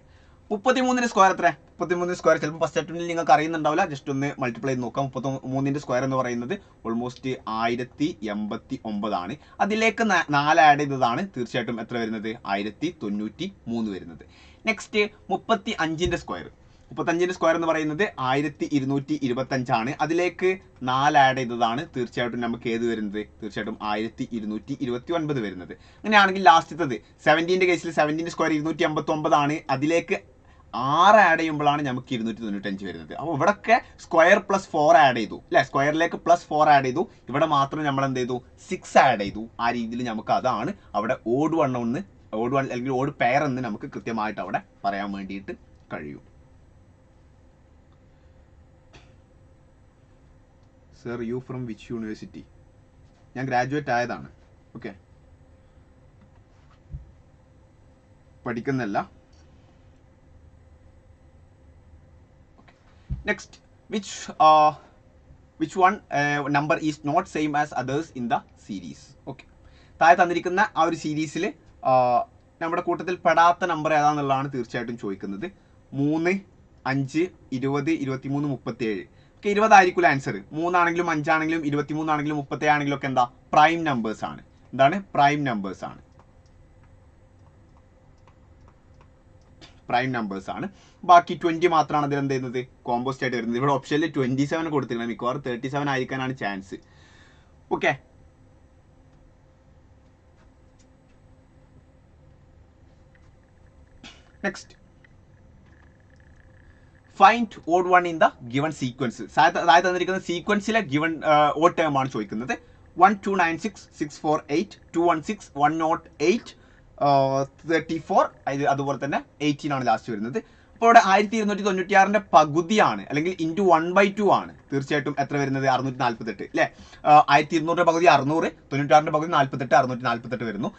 മുപ്പത്തി മൂന്നിന് സ്ക്വയർ എത്ര മുപ്പത്തി മൂന്നിന് സ്ക്വയർ ചിലപ്പോൾ ഫസ്റ്റ് അറ്റംപ്റ്റിൽ നിങ്ങൾക്ക് അറിയുന്നുണ്ടാവില്ല. ജസ്റ്റ് ഒന്ന് മൾട്ടിപ്ലൈ ചെയ്ത് നോക്കാം. മുപ്പത്തി മൂന്നിന്റെ സ്ക്വയർ എന്ന് പറയുന്നത് ഓൾമോസ്റ്റ് ആയിരത്തി എൺപത്തി ഒമ്പതാണ് അതിലേക്ക് നാല് ആഡ് ചെയ്തതാണ് തീർച്ചയായിട്ടും എത്ര വരുന്നത്? ആയിരത്തി തൊണ്ണൂറ്റി മൂന്ന് വരുന്നത്. നെക്സ്റ്റ് മുപ്പത്തി അഞ്ചിന്റെ സ്ക്വയർ മുപ്പത്തഞ്ചിന്റെ സ്ക്വയർ എന്ന് പറയുന്നത് ആയിരത്തി ഇരുന്നൂറ്റി ഇരുപത്തഞ്ചാണ് അതിലേക്ക് നാല് ആഡ് ചെയ്തതാണ് തീർച്ചയായിട്ടും നമുക്ക് ഏത് വരുന്നത്? തീർച്ചയായിട്ടും ആയിരത്തി ഇരുന്നൂറ്റി ഇരുപത്തി ഒൻപത് വരുന്നത്. അങ്ങനെയാണെങ്കിൽ ലാസ്റ്റത്തത് സെവന്റീന്റെ കേസിൽ സെവന്റീന്റെ സ്ക്വയർ ഇരുന്നൂറ്റി അമ്പത്തി ഒമ്പതാണ് അതിലേക്ക് ആറ് ആഡ് ചെയ്യുമ്പോഴാണ് നമുക്ക് ഇരുന്നൂറ്റി തൊണ്ണൂറ്റഞ്ച് വരുന്നത്. അപ്പോൾ ഇവിടെയൊക്കെ സ്ക്വയർ പ്ലസ് ഫോർ ആഡ് ചെയ്തു. അല്ലേ? സ്ക്വയറിലേക്ക് പ്ലസ് ഫോർ ആഡ് ചെയ്തു. ഇവിടെ മാത്രം നമ്മൾ എന്ത് ചെയ്തു? സിക്സ് ആഡ് ചെയ്തു. ആ രീതിയിൽ നമുക്ക് അതാണ് അവിടെ ഓട് വണ്ണം ഒന്ന് ഓട് വൺ അല്ലെങ്കിൽ ഓട് പെയർ എന്ന് നമുക്ക് കൃത്യമായിട്ട് അവിടെ പറയാൻ വേണ്ടിയിട്ട് കഴിയും. Sir you from which university. ഞാൻ ഗ്രാജുവേറ്റ് ആയതാണ്. Okay? പഠിക്കുന്നല്ല next which which one number is not same as others in the series okay. താഴെ തന്നിരിക്കുന്ന ആ ഒരു സീരീസിൽ നമ്മുടെ കൂട്ടത്തിൽ പെടാത്ത നമ്പർ ഏതാണെന്നുള്ളതാണ് തീർച്ചയായിട്ടും ചോദിക്കുന്നത്. മൂന്ന് അഞ്ച് ഇരുപത് ഇരുപത്തിമൂന്ന് മുപ്പത്തിയേഴ്. ഒക്കെ ഇരുപതായിരിക്കില്ല ആൻസർ മൂന്നാണെങ്കിലും അഞ്ചാണെങ്കിലും ഇരുപത്തിമൂന്നാണെങ്കിലും മുപ്പത്തി ആണെങ്കിലും ഒക്കെ എന്താ? പ്രൈം നമ്പേഴ്സ് ആണ്. എന്താണ്? പ്രൈം നമ്പേഴ്സ് ആണ്. പ്രൈം നമ്പേഴ്സ് ആണ്. ബാക്കി ട്വന്റി മാത്രമാണ് അതിൽ എന്ത് ചെയ്യുന്നത്? കോമ്പോസ്റ്റ് ആയിട്ട് വരുന്നത്. ഇവിടെ ഓപ്ഷനിൽ ട്വന്റി സെവൻ കൊടുത്തിരിക്കുന്നത്. മിക്കവാറും thirty seven ആയിരിക്കാനാണ് chance okay next find odd one in the given sequence അതായത് തന്നിരിക്കുന്ന സീക്വൻസിലെ ഗിവൺ ഓഡ് ടേം ആണ് ചോദിക്കുന്നത്. One two nine six six four eight two one six one nought eight thirty four അതുപോലെ തന്നെ eighteen ആണ് last വരുന്നത്. അപ്പോൾ ഇവിടെ ആയിരത്തി ഇരുന്നൂറ്റി തൊണ്ണൂറ്റി ആറിന്റെ പകുതിയാണ് അല്ലെങ്കിൽ ഇന്റു വൺ ബൈ ടു ആണ്. തീർച്ചയായിട്ടും എത്ര വരുന്നത്? അറുന്നൂറ്റി നാൽപ്പത്തെട്ട് അല്ലേ ആയിരത്തി ഇരുന്നൂറിന്റെ പകുതി അറുന്നൂറ് തൊണ്ണൂറ്റാറിന്റെ പകുതി നാൽപ്പത്തെട്ട് അറുന്നൂറ്റി നാൽപ്പത്തെട്ട് വരുന്നു.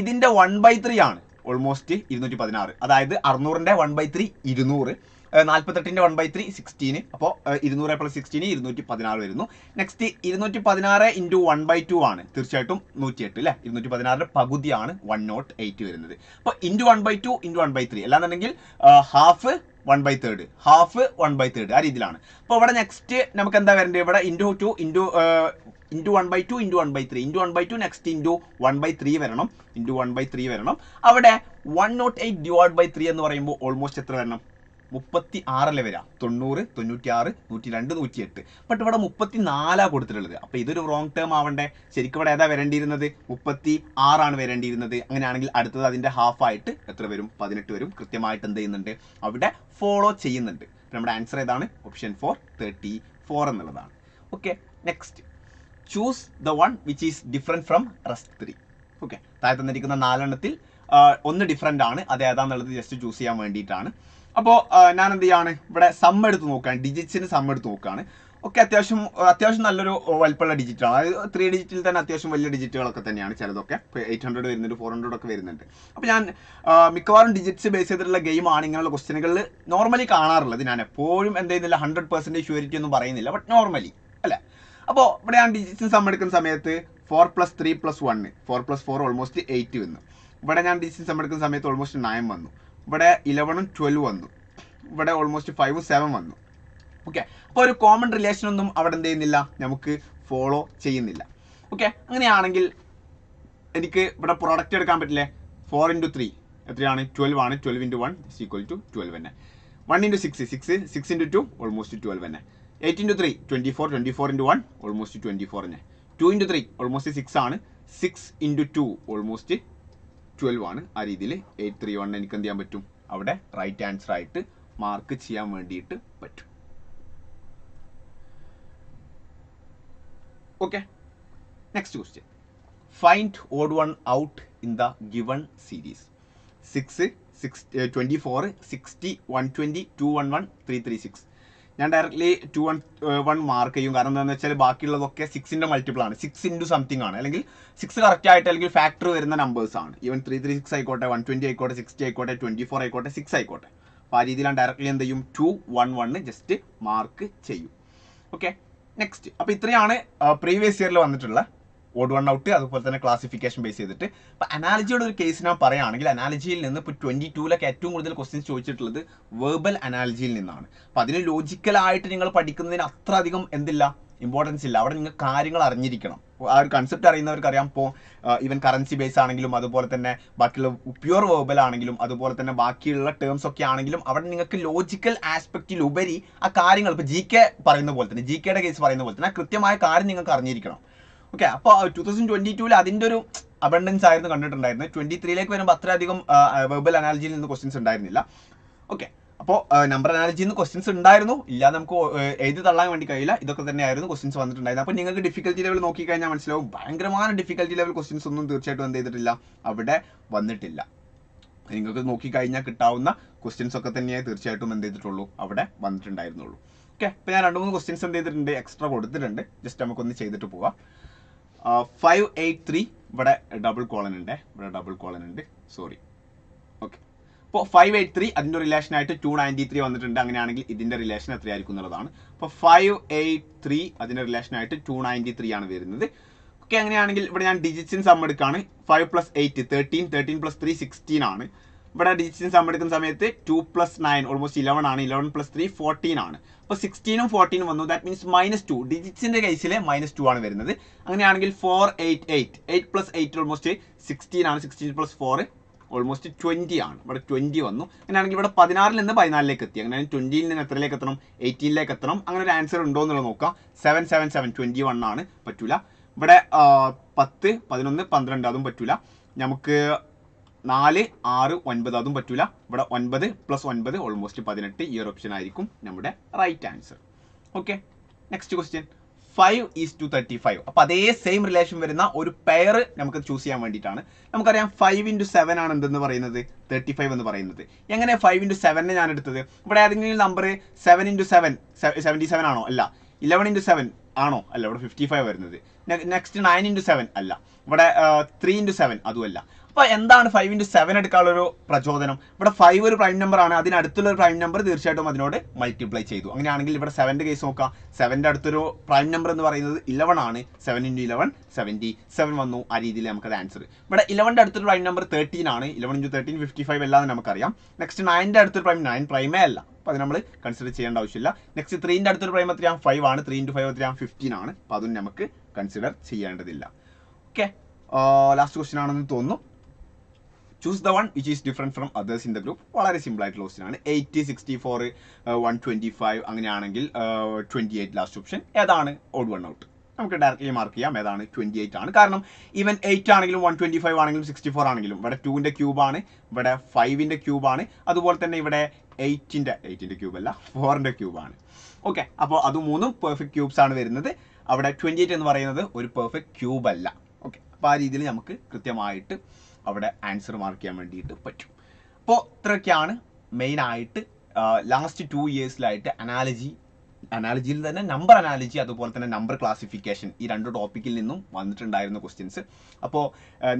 ഇതിന്റെ വൺ ബൈ ത്രീ ആണ് ഓൾമോസ്റ്റ് ഇരുന്നൂറ്റി പതിനാറ് അതായത് അറുന്നൂറിന്റെ വൺ ബൈ ത്രീ ഇരുന്നൂറ്. നാൽപ്പത്തെട്ടിന്റെ വൺ ബൈ ത്രീ സിക്സ്റ്റീന് അപ്പോൾ ഇരുന്നൂറ് പ്ലസ് സിക്സ്റ്റീന് ഇരുന്നൂറ്റി പതിനാറ് വരുന്നു നെക്സ്റ്റ് ഇരുന്നൂറ്റി പതിനാറ് ഇന്റു വൺ ബൈ ടു ആണ് തീർച്ചയായിട്ടും നൂറ്റിയെട്ട് അല്ലേ ഇരുന്നൂറ്റി പതിനാറിന്റെ പകുതിയാണ് വൺ നോട്ട് എയ്റ്റ് വരുന്നത് അപ്പോൾ into one by two into one by three അല്ലാന്നുണ്ടെങ്കിൽ half one by third half one by third ആ രീതിയിലാണ് അപ്പോൾ ഇവിടെ നെക്സ്റ്റ് നമുക്ക് എന്താ വരേണ്ടത് ഇവിടെ into two into into one by two into one by three into one by two next into one by three വരണം ഇന്റു വൺ ബൈ ത്രീ വരണം അവിടെ one nought eight divide by three എന്ന് പറയുമ്പോൾ almost എത്ര വരണം മുപ്പത്തി ആറല്ലേ വരിക? തൊണ്ണൂറ് തൊണ്ണൂറ്റി ആറ് നൂറ്റി രണ്ട് നൂറ്റി എട്ട് ബട്ട് ഇവിടെ മുപ്പത്തി നാലാണ് കൊടുത്തിട്ടുള്ളത്. അപ്പോൾ ഇതൊരു റോങ് ടേം ആവണ്ടേ? ശരിക്കും ഇവിടെ ഏതാ വരേണ്ടിയിരുന്നത്? മുപ്പത്തി ആറാണ് വരേണ്ടിയിരുന്നത്. അങ്ങനെയാണെങ്കിൽ അടുത്തത് അതിന്റെ ഹാഫ് ആയിട്ട് എത്ര വരും? പതിനെട്ട് വരും. കൃത്യമായിട്ട് എന്ത് ചെയ്യുന്നുണ്ട്? അവിടെ ഫോളോ ചെയ്യുന്നുണ്ട്. നമ്മുടെ ആൻസർ ഏതാണ്? ഓപ്ഷൻ ഫോർ തേർട്ടി ഫോർ എന്നുള്ളതാണ്. Okay next choose the one which is different from rest three okay താഴെ തന്നിരിക്കുന്ന നാലെണ്ണത്തിൽ ഒന്ന് ഡിഫറെന്റ് ആണ്. അത് ഏതാന്നുള്ളത് ജസ്റ്റ് ചൂസ് ചെയ്യാൻ വേണ്ടിയിട്ടാണ്. അപ്പോൾ ഞാൻ എന്ത് ചെയ്യാണ് ഇവിടെ സം എടുത്ത് നോക്കുകയാണ്. ഡിജിറ്റ്സിന് സം എടുത്ത് നോക്കുകയാണ്. ഒക്കെ അത്യാവശ്യം അത്യാവശ്യം നല്ലൊരു വലിപ്പമുള്ള ഡിജിറ്റാണ് അതായത് ത്രീ ഡിജിറ്റിൽ തന്നെ അത്യാവശ്യം വലിയ ഡിജിറ്റുകളൊക്കെ തന്നെയാണ് ചിലതൊക്കെ. എയ്റ്റ് ഹൺഡ്രഡ് വരുന്നുണ്ട് ഫോർ ഹൺഡ്രഡ് ഒക്കെ വരുന്നുണ്ട്. അപ്പോൾ ഞാൻ മിക്കവാറും ഡിജിറ്റ്സ് ബേസ് ചെയ്തിട്ടുള്ള ഗെയിമാണ് ഇങ്ങനെയുള്ള ക്വസ്റ്റ്യനുകളിൽ നോർമലി കാണാറുള്ളത്. ഞാൻ എപ്പോഴും എന്ത് ചെയ്യുന്നില്ല ഹൺഡ്രഡ് പെർസെന്റേജ് ഷ്യൂരിറ്റി ഒന്നും പറയുന്നില്ല ബട്ട് നോർമലി അല്ലേ? അപ്പോൾ ഇവിടെ ഞാൻ ഡിജിറ്റ്സിന് സം എടുക്കുന്ന സമയത്ത് four plus three plus one four plus four almost eight വന്നു. ഇവിടെ ഞാൻ ഡിജിറ്റ്സിന് സം എടുക്കുന്ന സമയത്ത് ഓൾമോസ്റ്റ് നയൻ വന്നു. ഇവിടെ ഇലവനും ട്വൽവ് വന്നു. ഇവിടെ ഓൾമോസ്റ്റ് ഫൈവ് സെവൻ വന്നു. ഓക്കെ അപ്പോൾ ഒരു കോമൺ റിലേഷൻ ഒന്നും അവിടെ എന്ത് ചെയ്യുന്നില്ല? നമുക്ക് ഫോളോ ചെയ്യുന്നില്ല. ഓക്കെ അങ്ങനെയാണെങ്കിൽ എനിക്ക് ഇവിടെ പ്രൊഡക്റ്റ് എടുക്കാൻ പറ്റില്ലേ? ഫോർ ഇന്റു ത്രീ എത്രയാണ്? ട്വൽവ് ആണ്. Twelve into one equal to twelve തന്നെ one into six six six into two almost twelve തന്നെ eight into three twenty four twenty four into one almost twenty four തന്നെ two into three almost six ആണ്. Six into two almost twelve ആണ്. ആ രീതിയിൽ eight three one എനിക്ക് എന്ത് ചെയ്യാൻ പറ്റും? അവിടെ റൈറ്റ് ആൻസർ ആയിട്ട് മാർക്ക് ചെയ്യാൻ വേണ്ടിയിട്ട് പറ്റും. Okay next question find odd one out in the given series six six twenty four sixty one twenty two one one three three six ഞാൻ directly two one one mark ചെയ്യും. കാരണം എന്താണെന്ന് വെച്ചാൽ ബാക്കിയുള്ളതൊക്കെ സിക്സിന്റെ മൾട്ടിപ്പിൾ ആണ്. സിക്സ് ഇന്റു സംതിങ് ആണ്. അല്ലെങ്കിൽ സിക്സ് കറക്റ്റ് ആയിട്ട് അല്ലെങ്കിൽ ഫാക്ടർ വരുന്ന നമ്പേഴ്സ് ആണ്. ഈവൻ ത്രീ ത്രീ സിക്സ് ആയിക്കോട്ടെ വൺ ട്വന്റി ആയിക്കോട്ടെ സിക്സ്റ്റി ആയിക്കോട്ടെ ട്വന്റി ഫോർ ആയിക്കോട്ടെ സിക്സ് ആയിക്കോട്ടെ. അപ്പോൾ ആ രീതിയിലാണ് ഞാൻ ഡയറക്ട്ലി എന്ത് ചെയ്യും? Two one one just mark ചെയ്യും. ഓക്കെ നെക്സ്റ്റ് അപ്പോൾ ഇത്രയാണ് പ്രീവിയസ് ഇയറിൽ വന്നിട്ടുള്ള ഓഡ് വൺ ഔട്ട് അതുപോലെ തന്നെ ക്ലാസിഫിക്കേഷൻ ബേസ് ചെയ്തിട്ട്. അപ്പോൾ അനാലജിയുടെ ഒരു കേസ് ഞാൻ പറയുകയാണെങ്കിൽ അനാലജിയിൽ നിന്ന് ഇപ്പോൾ ട്വന്റി ടൂലൊക്കെ ഏറ്റവും കൂടുതൽ ക്വസ്റ്റ്യൻസ് ചോദിച്ചിട്ടുള്ളത് വെർബൽ അനാലജിയിൽ നിന്നാണ്. അപ്പോൾ അതിന് ലോജിക്കലായിട്ട് നിങ്ങൾ പഠിക്കുന്നതിന് അത്ര അധികം എന്തില്ല? ഇമ്പോർട്ടൻസ് ഇല്ല. അവിടെ നിങ്ങൾ കാര്യങ്ങൾ അറിഞ്ഞിരിക്കണം. ആ ഒരു കൺസെപ്റ്റ് അറിയാം ഇപ്പോൾ ഈവൻ കറൻസി ബേസ് ആണെങ്കിലും അതുപോലെ തന്നെ ബാക്കിയുള്ള പ്യുവർ വേർബൽ ആണെങ്കിലും അതുപോലെ തന്നെ ബാക്കിയുള്ള ടേംസ് ഒക്കെ ആണെങ്കിലും അവിടെ നിങ്ങൾക്ക് ലോജിക്കൽ ആസ്പെക്റ്റിൽ ഉപരി ആ കാര്യങ്ങൾ ഇപ്പോൾ ജി കെ പറയുന്ന പോലെ തന്നെ ജി കെയുടെ കേസ് പറയുന്ന പോലെ തന്നെ ആ കൃത്യമായ കാര്യം നിങ്ങൾക്ക് അറിഞ്ഞിരിക്കണം. ഓക്കെ അപ്പോൾ ടൂ തൗസൻഡ് ട്വന്റി ടൂവിൽ അതിന്റെ ഒരു അബണ്ടൻസ് ആയിരുന്നു കണ്ടിട്ടുണ്ടായിരുന്നത്. ട്വന്റി ത്രീയിലേക്ക് വരുമ്പോൾ അത്രയധികം വെർബൽ അനാലജിയിൽ നിന്ന് ക്വസ്റ്റ്യൻസ് ഉണ്ടായിരുന്നില്ല. ഓക്കെ അപ്പോൾ നമ്പർ അനാലജിയിൽ നിന്ന് ക്വസ്റ്റ്യൻസ് ഉണ്ടായിരുന്നു. ഇല്ല നമുക്ക് ഏഹ്, എഴുതി തള്ളാൻ വേണ്ടി കഴിയില്ല. ഇതൊക്കെ തന്നെയായിരുന്നു ക്വസ്റ്റ്യൻസ് വന്നിട്ടുണ്ടായിരുന്നത്. അപ്പോൾ നിങ്ങൾക്ക് ഡിഫിക്കൽറ്റി ലെവൽ നോക്കിക്കഴിഞ്ഞാൽ മനസ്സിലാവും. ഭയങ്കരമായ ഡിഫിക്കൽറ്റി ലെവൽ ക്വസ്റ്റ്യൻസ് ഒന്നും തീർച്ചയായിട്ടും എന്ത് ചെയ്തിട്ടില്ല. അവിടെ വന്നിട്ടില്ല. നിങ്ങൾക്ക് നോക്കിക്കഴിഞ്ഞാൽ കിട്ടാവുന്ന ക്വസ്റ്റ്യൻസ് ഒക്കെ തന്നെയേ തീർച്ചയായിട്ടും എന്ത് ചെയ്തിട്ടുള്ളൂ. അവിടെ വന്നിട്ടുണ്ടായിരുന്നുള്ളൂ. ഓക്കെ അപ്പോൾ ഞാൻ രണ്ട് മൂന്ന് ക്വസ്റ്റ്യൻസ് എന്ത് ചെയ്തിട്ടുണ്ട്? എക്സ്ട്രാ കൊടുത്തിട്ടുണ്ട്. ജസ്റ്റ് നമുക്കൊന്ന് ചെയ്തിട്ട് പോവാം. ഫൈവ് എയ്റ്റ് ത്രീ ഇവിടെ ഡബിൾ കോളൻ ഉണ്ട്. ഇവിടെ ഡബിൾ കോളൻ ഉണ്ട്. സോറി ഓക്കെ അപ്പോൾ ഫൈവ് എയ്റ്റ് ത്രീ അതിന്റെ റിലേഷനായിട്ട് ടു നയന്റി ത്രീ വന്നിട്ടുണ്ട്. അങ്ങനെയാണെങ്കിൽ ഇതിന്റെ റിലേഷൻ എത്രയായിരിക്കും എന്നുള്ളതാണ്. അപ്പോൾ ഫൈവ് എയ്റ്റ് ത്രീ അതിന്റെ റിലേഷനായിട്ട് ടു നയന്റി ത്രീ ആണ് വരുന്നത്. ഓക്കെ അങ്ങനെയാണെങ്കിൽ ഇവിടെ ഞാൻ ഡിജിറ്റ്സിൻ സം എടുക്കുകയാണ്. Five plus eight thirteen thirteen plus three sixteen ആണ്. ഇവിടെ ഡിജിറ്റ്സിന് സം എടുക്കുന്ന സമയത്ത് two plus nine almost eleven ആണ്. ഇലവൻ പ്ലസ് ത്രീ ഫോർട്ടീൻ ആണ്. അപ്പോൾ സിക്സ്റ്റീനും ഫോർട്ടീനും വന്നു. ദാറ്റ് മീൻസ് മൈനസ് ടു ഡിജിറ്റ്സിന്റെ കേസിൽ മൈനസ് ടു ആണ് വരുന്നത്. അങ്ങനെയാണെങ്കിൽ four eight eight eight plus eight almost sixteen ആണ്. Sixteen plus four almost twenty ആണ്. ഇവിടെ ട്വന്റി വന്നു. അങ്ങനെയാണെങ്കിൽ ഇവിടെ പതിനാറിൽ നിന്ന് പതിനാലിലേക്ക് എത്തി. അങ്ങനെ ട്വന്റിയിൽ നിന്ന് എത്രയിലേക്ക് എത്തണം? എയ്റ്റീനിലേക്ക് എത്തണം. അങ്ങനെ ഒരു ആൻസർ ഉണ്ടോ എന്നുള്ളത് നോക്കാം. Seven seven seven twenty one ആണ്. പറ്റൂല. ഇവിടെ പത്ത് പതിനൊന്ന് പന്ത്രണ്ട് അതും പറ്റൂല. നമുക്ക് നാല് ആറ് ഒൻപത് അതും പറ്റൂല. ഇവിടെ ഒൻപത് പ്ലസ് ഒൻപത് ഓൾമോസ്റ്റ് പതിനെട്ട് ഈ ഒരു ഓപ്ഷൻ ആയിരിക്കും നമ്മുടെ right answer okay next question five is two thirty five അപ്പൊ അതേ സെയിം റിലേഷൻ വരുന്ന ഒരു പെയർ നമുക്ക് ചൂസ് ചെയ്യാൻ വേണ്ടിയിട്ടാണ്. നമുക്കറിയാം ഫൈവ് ഇന്റു സെവൻ ആണ് എന്തെന്ന് പറയുന്നത്? തേർട്ടി ഫൈവ് എന്ന് പറയുന്നത്. എങ്ങനെ ഫൈവ് ഇന്റു സെവനെ ഞാൻ എടുത്തത്? ഇവിടെ ഏതെങ്കിലും number seven into seven seventy seven ആണോ? അല്ല. ഇലവൻ ഇന്റു സെവൻ ആണോ? അല്ല. ഇവിടെ ഫിഫ്റ്റി ഫൈവ് വരുന്നത് നെക്സ്റ്റ് നയൻ ഇന്റു സെവൻ അല്ല. ഇവിടെ ത്രീ ഇന്റു സെവൻ അതുമല്ല. അപ്പൊ എന്താണ് ഫൈവ് ഇന്റു സെവൻ എടുക്കാനുള്ള ഒരു പ്രചോദനം? ഇവിടെ ഫൈവ് ഒരു പ്രൈം നമ്പർ ആണ്. അതിനടുത്തുള്ള ഒരു പ്രൈം നമ്പർ തീർച്ചയായിട്ടും അതിനോട് മൾട്ടിപ്ലൈ ചെയ്തു. അങ്ങനെയാണെങ്കിൽ ഇവിടെ സെവന്റെ കേസ് നോക്കാം. സെവന്റെ അടുത്തൊരു പ്രൈം നമ്പർ എന്ന് പറയുന്നത് ഇലവൻ ആണ്. Seven into eleven seventy seven വന്നു. ആ രീതിയിൽ നമുക്കത് ആൻസർ ഇവിടെ ഇലവന്റെ അടുത്തൊരു പ്രൈം നമ്പർ തേർട്ടീൻ ആണ്. Eleven into thirteen fifty five അല്ലാതെ നമുക്കറിയാം. നെക്സ്റ്റ് നയന്റെ അടുത്തൊരു പ്രൈം നയൻ പ്രൈമേ അല്ല. അപ്പോൾ അത് നമ്മൾ കൺസിഡർ ചെയ്യേണ്ട ആവശ്യമില്ല. നെക്സ്റ്റ് ത്രീന്റെ അടുത്തൊരു പ്രൈം എത്രയാണ് ഫൈവ് ആണ്. ത്രീ ഇന്റു ഫൈവ് എത്രയാണ് ഫിഫ്റ്റീൻ ആണ്. അപ്പോൾ അതും നമുക്ക് കൺസിഡർ ചെയ്യേണ്ടതില്ല. ഓക്കെ ലാസ്റ്റ് ക്വസ്റ്റ്യൻ ആണെന്ന് തോന്നുന്നു. Choose the one which is different from others in the group വളരെ സിമ്പിൾ ആയിട്ടുള്ള ആണ്. Eighty sixty four one twenty five അങ്ങനെയാണെങ്കിൽ ട്വന്റി എയ്റ്റ് ലാസ്റ്റ് ഓപ്ഷൻ ഏതാണ്? ഓഡ് വൺ ഔട്ട് നമുക്ക് ഡയറക്റ്റ്ലി മാർക്ക് ചെയ്യാം. ഏതാണ്? ട്വന്റി എയ്റ്റ് ആണ്. കാരണം ഈവൻ എയ്റ്റ് ആണെങ്കിലും വൺ ട്വന്റി ഫൈവ് ആണെങ്കിലും സിക്സ്റ്റി ഫോർ ആണെങ്കിലും ഇവിടെ ടൂവിന്റെ ക്യൂബാണ് ഇവിടെ ഫൈവിന്റെ ക്യൂബാണ് അതുപോലെ തന്നെ ഇവിടെ എയ്റ്റിന്റെ എയ്റ്റിന്റെ ക്യൂബല്ല ഫോറിന്റെ ക്യൂബാണ് ഓക്കെ അപ്പോൾ അത് മൂന്നും പെർഫെക്റ്റ് ക്യൂബ്സ് ആണ് വരുന്നത്. അവിടെ ട്വന്റി എയ്റ്റ് എന്ന് പറയുന്നത് ഒരു പെർഫെക്റ്റ് ക്യൂബല്ല ഓക്കെ അപ്പോൾ ആ രീതിയിൽ നമുക്ക് കൃത്യമായിട്ട് അവിടെ ആൻസർ മാർക്ക് ചെയ്യാൻ വേണ്ടിയിട്ട് പറ്റും. അപ്പോൾ ഇത്രയൊക്കെയാണ് മെയിനായിട്ട് ലാസ്റ്റ് ടു ഇയേഴ്സിലായിട്ട് അനാലജി അനാലജിയിൽ തന്നെ നമ്പർ അനാലജി അതുപോലെ തന്നെ നമ്പർ ക്ലാസിഫിക്കേഷൻ ഈ രണ്ട് ടോപ്പിക്കിൽ നിന്നും വന്നിട്ടുണ്ടായിരുന്ന ക്വസ്റ്റ്യൻസ് അപ്പോൾ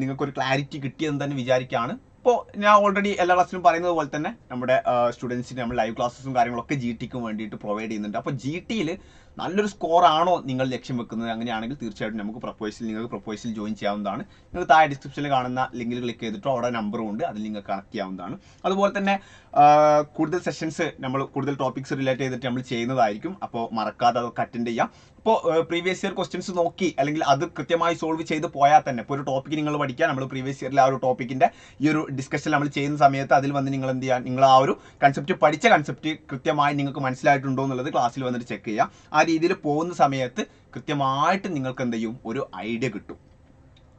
നിങ്ങൾക്കൊരു ക്ലാരിറ്റി കിട്ടിയെന്ന് തന്നെ വിചാരിക്കുകയാണ്. ഇപ്പോൾ ഞാൻ ഓൾറെഡി എല്ലാ ക്ലാസ്സിലും പറയുന്നത് പോലെ തന്നെ നമ്മുടെ സ്റ്റുഡൻസിന് നമ്മൾ ലൈവ് ക്ലാസ്സസും കാര്യങ്ങളൊക്കെ ജി ടിക്കും വേണ്ടിയിട്ട് പ്രൊവൈഡ് ചെയ്യുന്നുണ്ട്. അപ്പോൾ ജി ടിയിൽ നല്ലൊരു സ്കോർ ആണോ നിങ്ങൾ ലക്ഷ്യം വെക്കുന്നത്? അങ്ങനെയാണെങ്കിൽ തീർച്ചയായിട്ടും നമുക്ക് പ്രൊപ്പോസൽ നിങ്ങൾക്ക് പ്രൊപ്പോസൽ ജോയിൻ ചെയ്യാവുന്നതാണ്. നിങ്ങൾ താഴെ ഡിസ്ക്രിപ്ഷനിൽ കാണുന്ന ലിങ്കിൽ ക്ലിക്ക് ചെയ്തിട്ടോ അവിടെ നമ്പറും ഉണ്ട്. അതിൽ നിങ്ങൾക്ക് കണക്ട് ചെയ്യാവുന്നതാണ്. അതുപോലെ തന്നെ കൂടുതൽ സെഷൻസ് നമ്മൾ കൂടുതൽ ടോപ്പിക്സ് റിലേറ്റ് ചെയ്തിട്ട് നമ്മൾ ചെയ്യുന്നതായിരിക്കും. അപ്പോൾ മറക്കാതെ അതൊക്കെ അറ്റൻഡ് ചെയ്യാം. ഇപ്പോൾ പ്രീവിയസ് ഇയർ ക്വസ്റ്റ്യൻസ് നോക്കി അല്ലെങ്കിൽ അത് കൃത്യമായി സോൾവ് ചെയ്ത് പോയാൽ തന്നെ ഇപ്പോൾ ഒരു ടോപ്പിക്ക് നിങ്ങൾ പഠിക്കാൻ നമ്മൾ പ്രീവിയസ് ഇയറിലെ ആ ഒരു ടോപ്പിക്കിന്റെ ഈ ഒരു ഡിസ്കഷൻ നമ്മൾ ചെയ്യുന്ന സമയത്ത് അതിൽ വന്ന് നിങ്ങൾ എന്ത് ചെയ്യുക നിങ്ങൾ ആ ഒരു കൺസെപ്റ്റ് പഠിച്ച കൺസെപ്റ്റ് കൃത്യമായി നിങ്ങൾക്ക് മനസ്സിലായിട്ടുണ്ടോ എന്നുള്ളത് ക്ലാസ്സിൽ വന്നിട്ട് ചെക്ക് ചെയ്യുക ആ രീതിയിൽ പോകുന്ന സമയത്ത് കൃത്യമായിട്ട് നിങ്ങൾക്ക് എന്ത് ചെയ്യും? ഒരു ഐഡിയ കിട്ടും.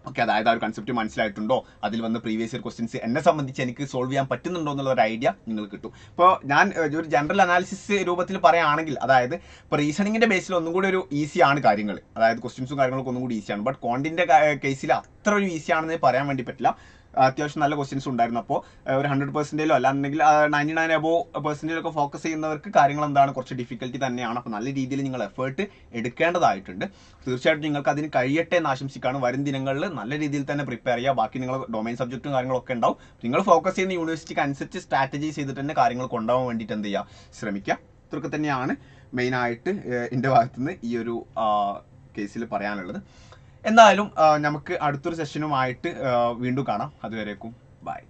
ഓക്കെ അതായത് ആ ഒരു കൺസെപ്റ്റ് മനസ്സിലായിട്ടുണ്ടോ? അതിൽ വന്ന് പ്രീവിയസ് ഇയർ ക്വസ്റ്റ്യൻസ് എന്നെ സംബന്ധിച്ച് എനിക്ക് സോൾവ് ചെയ്യാൻ പറ്റുന്നുണ്ടോ എന്നുള്ള ഒരു ഐഡിയ നിങ്ങൾ കിട്ടും. ഇപ്പോൾ ഞാൻ ഒരു ജനറൽ അനാലിസിസ് രൂപത്തിൽ പറയുകയാണെങ്കിൽ അതായത് ഇപ്പോൾ റീസണിങ്ങിന്റെ ബേസിൽ ഒന്നും കൂടി ഒരു ഈസിയാണ് കാര്യങ്ങൾ അതായത് ക്വസ്റ്റ്യൻസും കാര്യങ്ങളൊക്കെ ഒന്നും കൂടി ഈസിയാണ് ബട്ട് കോണ്ടിന്റെ കേസിൽ അത്ര ഒരു ഈസിയാണെന്ന് പറയാൻ വേണ്ടി പറ്റില്ല. അത്യാവശ്യം നല്ല ക്വസ്റ്റ്യൻസ് ഉണ്ടായിരുന്നു. അപ്പോൾ ഒരു ഹൺഡ്രഡ് പെർസെന്റേജോ അല്ലാന്നുണ്ടെങ്കിൽ നയന്റി നയൻ അബോ പെർസെന്റേജൊക്കെ ഫോക്കസ് ചെയ്യുന്നവർക്ക് കാര്യങ്ങൾ എന്താണ് കുറച്ച് ഡിഫിക്കൽറ്റി തന്നെയാണ്. അപ്പോൾ നല്ല രീതിയിൽ നിങ്ങൾ എഫേർട്ട് എടുക്കേണ്ടതായിട്ടുണ്ട്. തീർച്ചയായിട്ടും നിങ്ങൾക്ക് അതിന് കഴിയട്ടെ എന്ന് ആശംസിക്കുകയാണ്. വരും ദിനങ്ങളിൽ നല്ല രീതിയിൽ തന്നെ പ്രിപ്പയർ ചെയ്യുക. ബാക്കി നിങ്ങൾ ഡൊമൈൻ സബ്ജക്റ്റും കാര്യങ്ങളൊക്കെ ഉണ്ടാവും. നിങ്ങൾ ഫോക്കസ് ചെയ്യുന്ന യൂണിവേഴ്സിറ്റിക്ക് അനുസരിച്ച് സ്ട്രാറ്റജൈസ് ചെയ്തിട്ട് തന്നെ കാര്യങ്ങൾ കൊണ്ടുപോകാൻ വേണ്ടിയിട്ട് എന്ത് ചെയ്യുക? ശ്രമിക്കുക. ഇത്രയൊക്കെ തന്നെയാണ് മെയിനായിട്ട് എന്റെ ഭാഗത്തുനിന്ന് ഈ ഒരു കേസിൽ പറയാനുള്ളത്. എന്തായാലും നമുക്ക് അടുത്തൊരു സെഷനുമായിട്ട് വീണ്ടും കാണാം. അതുവരേക്കും ബൈ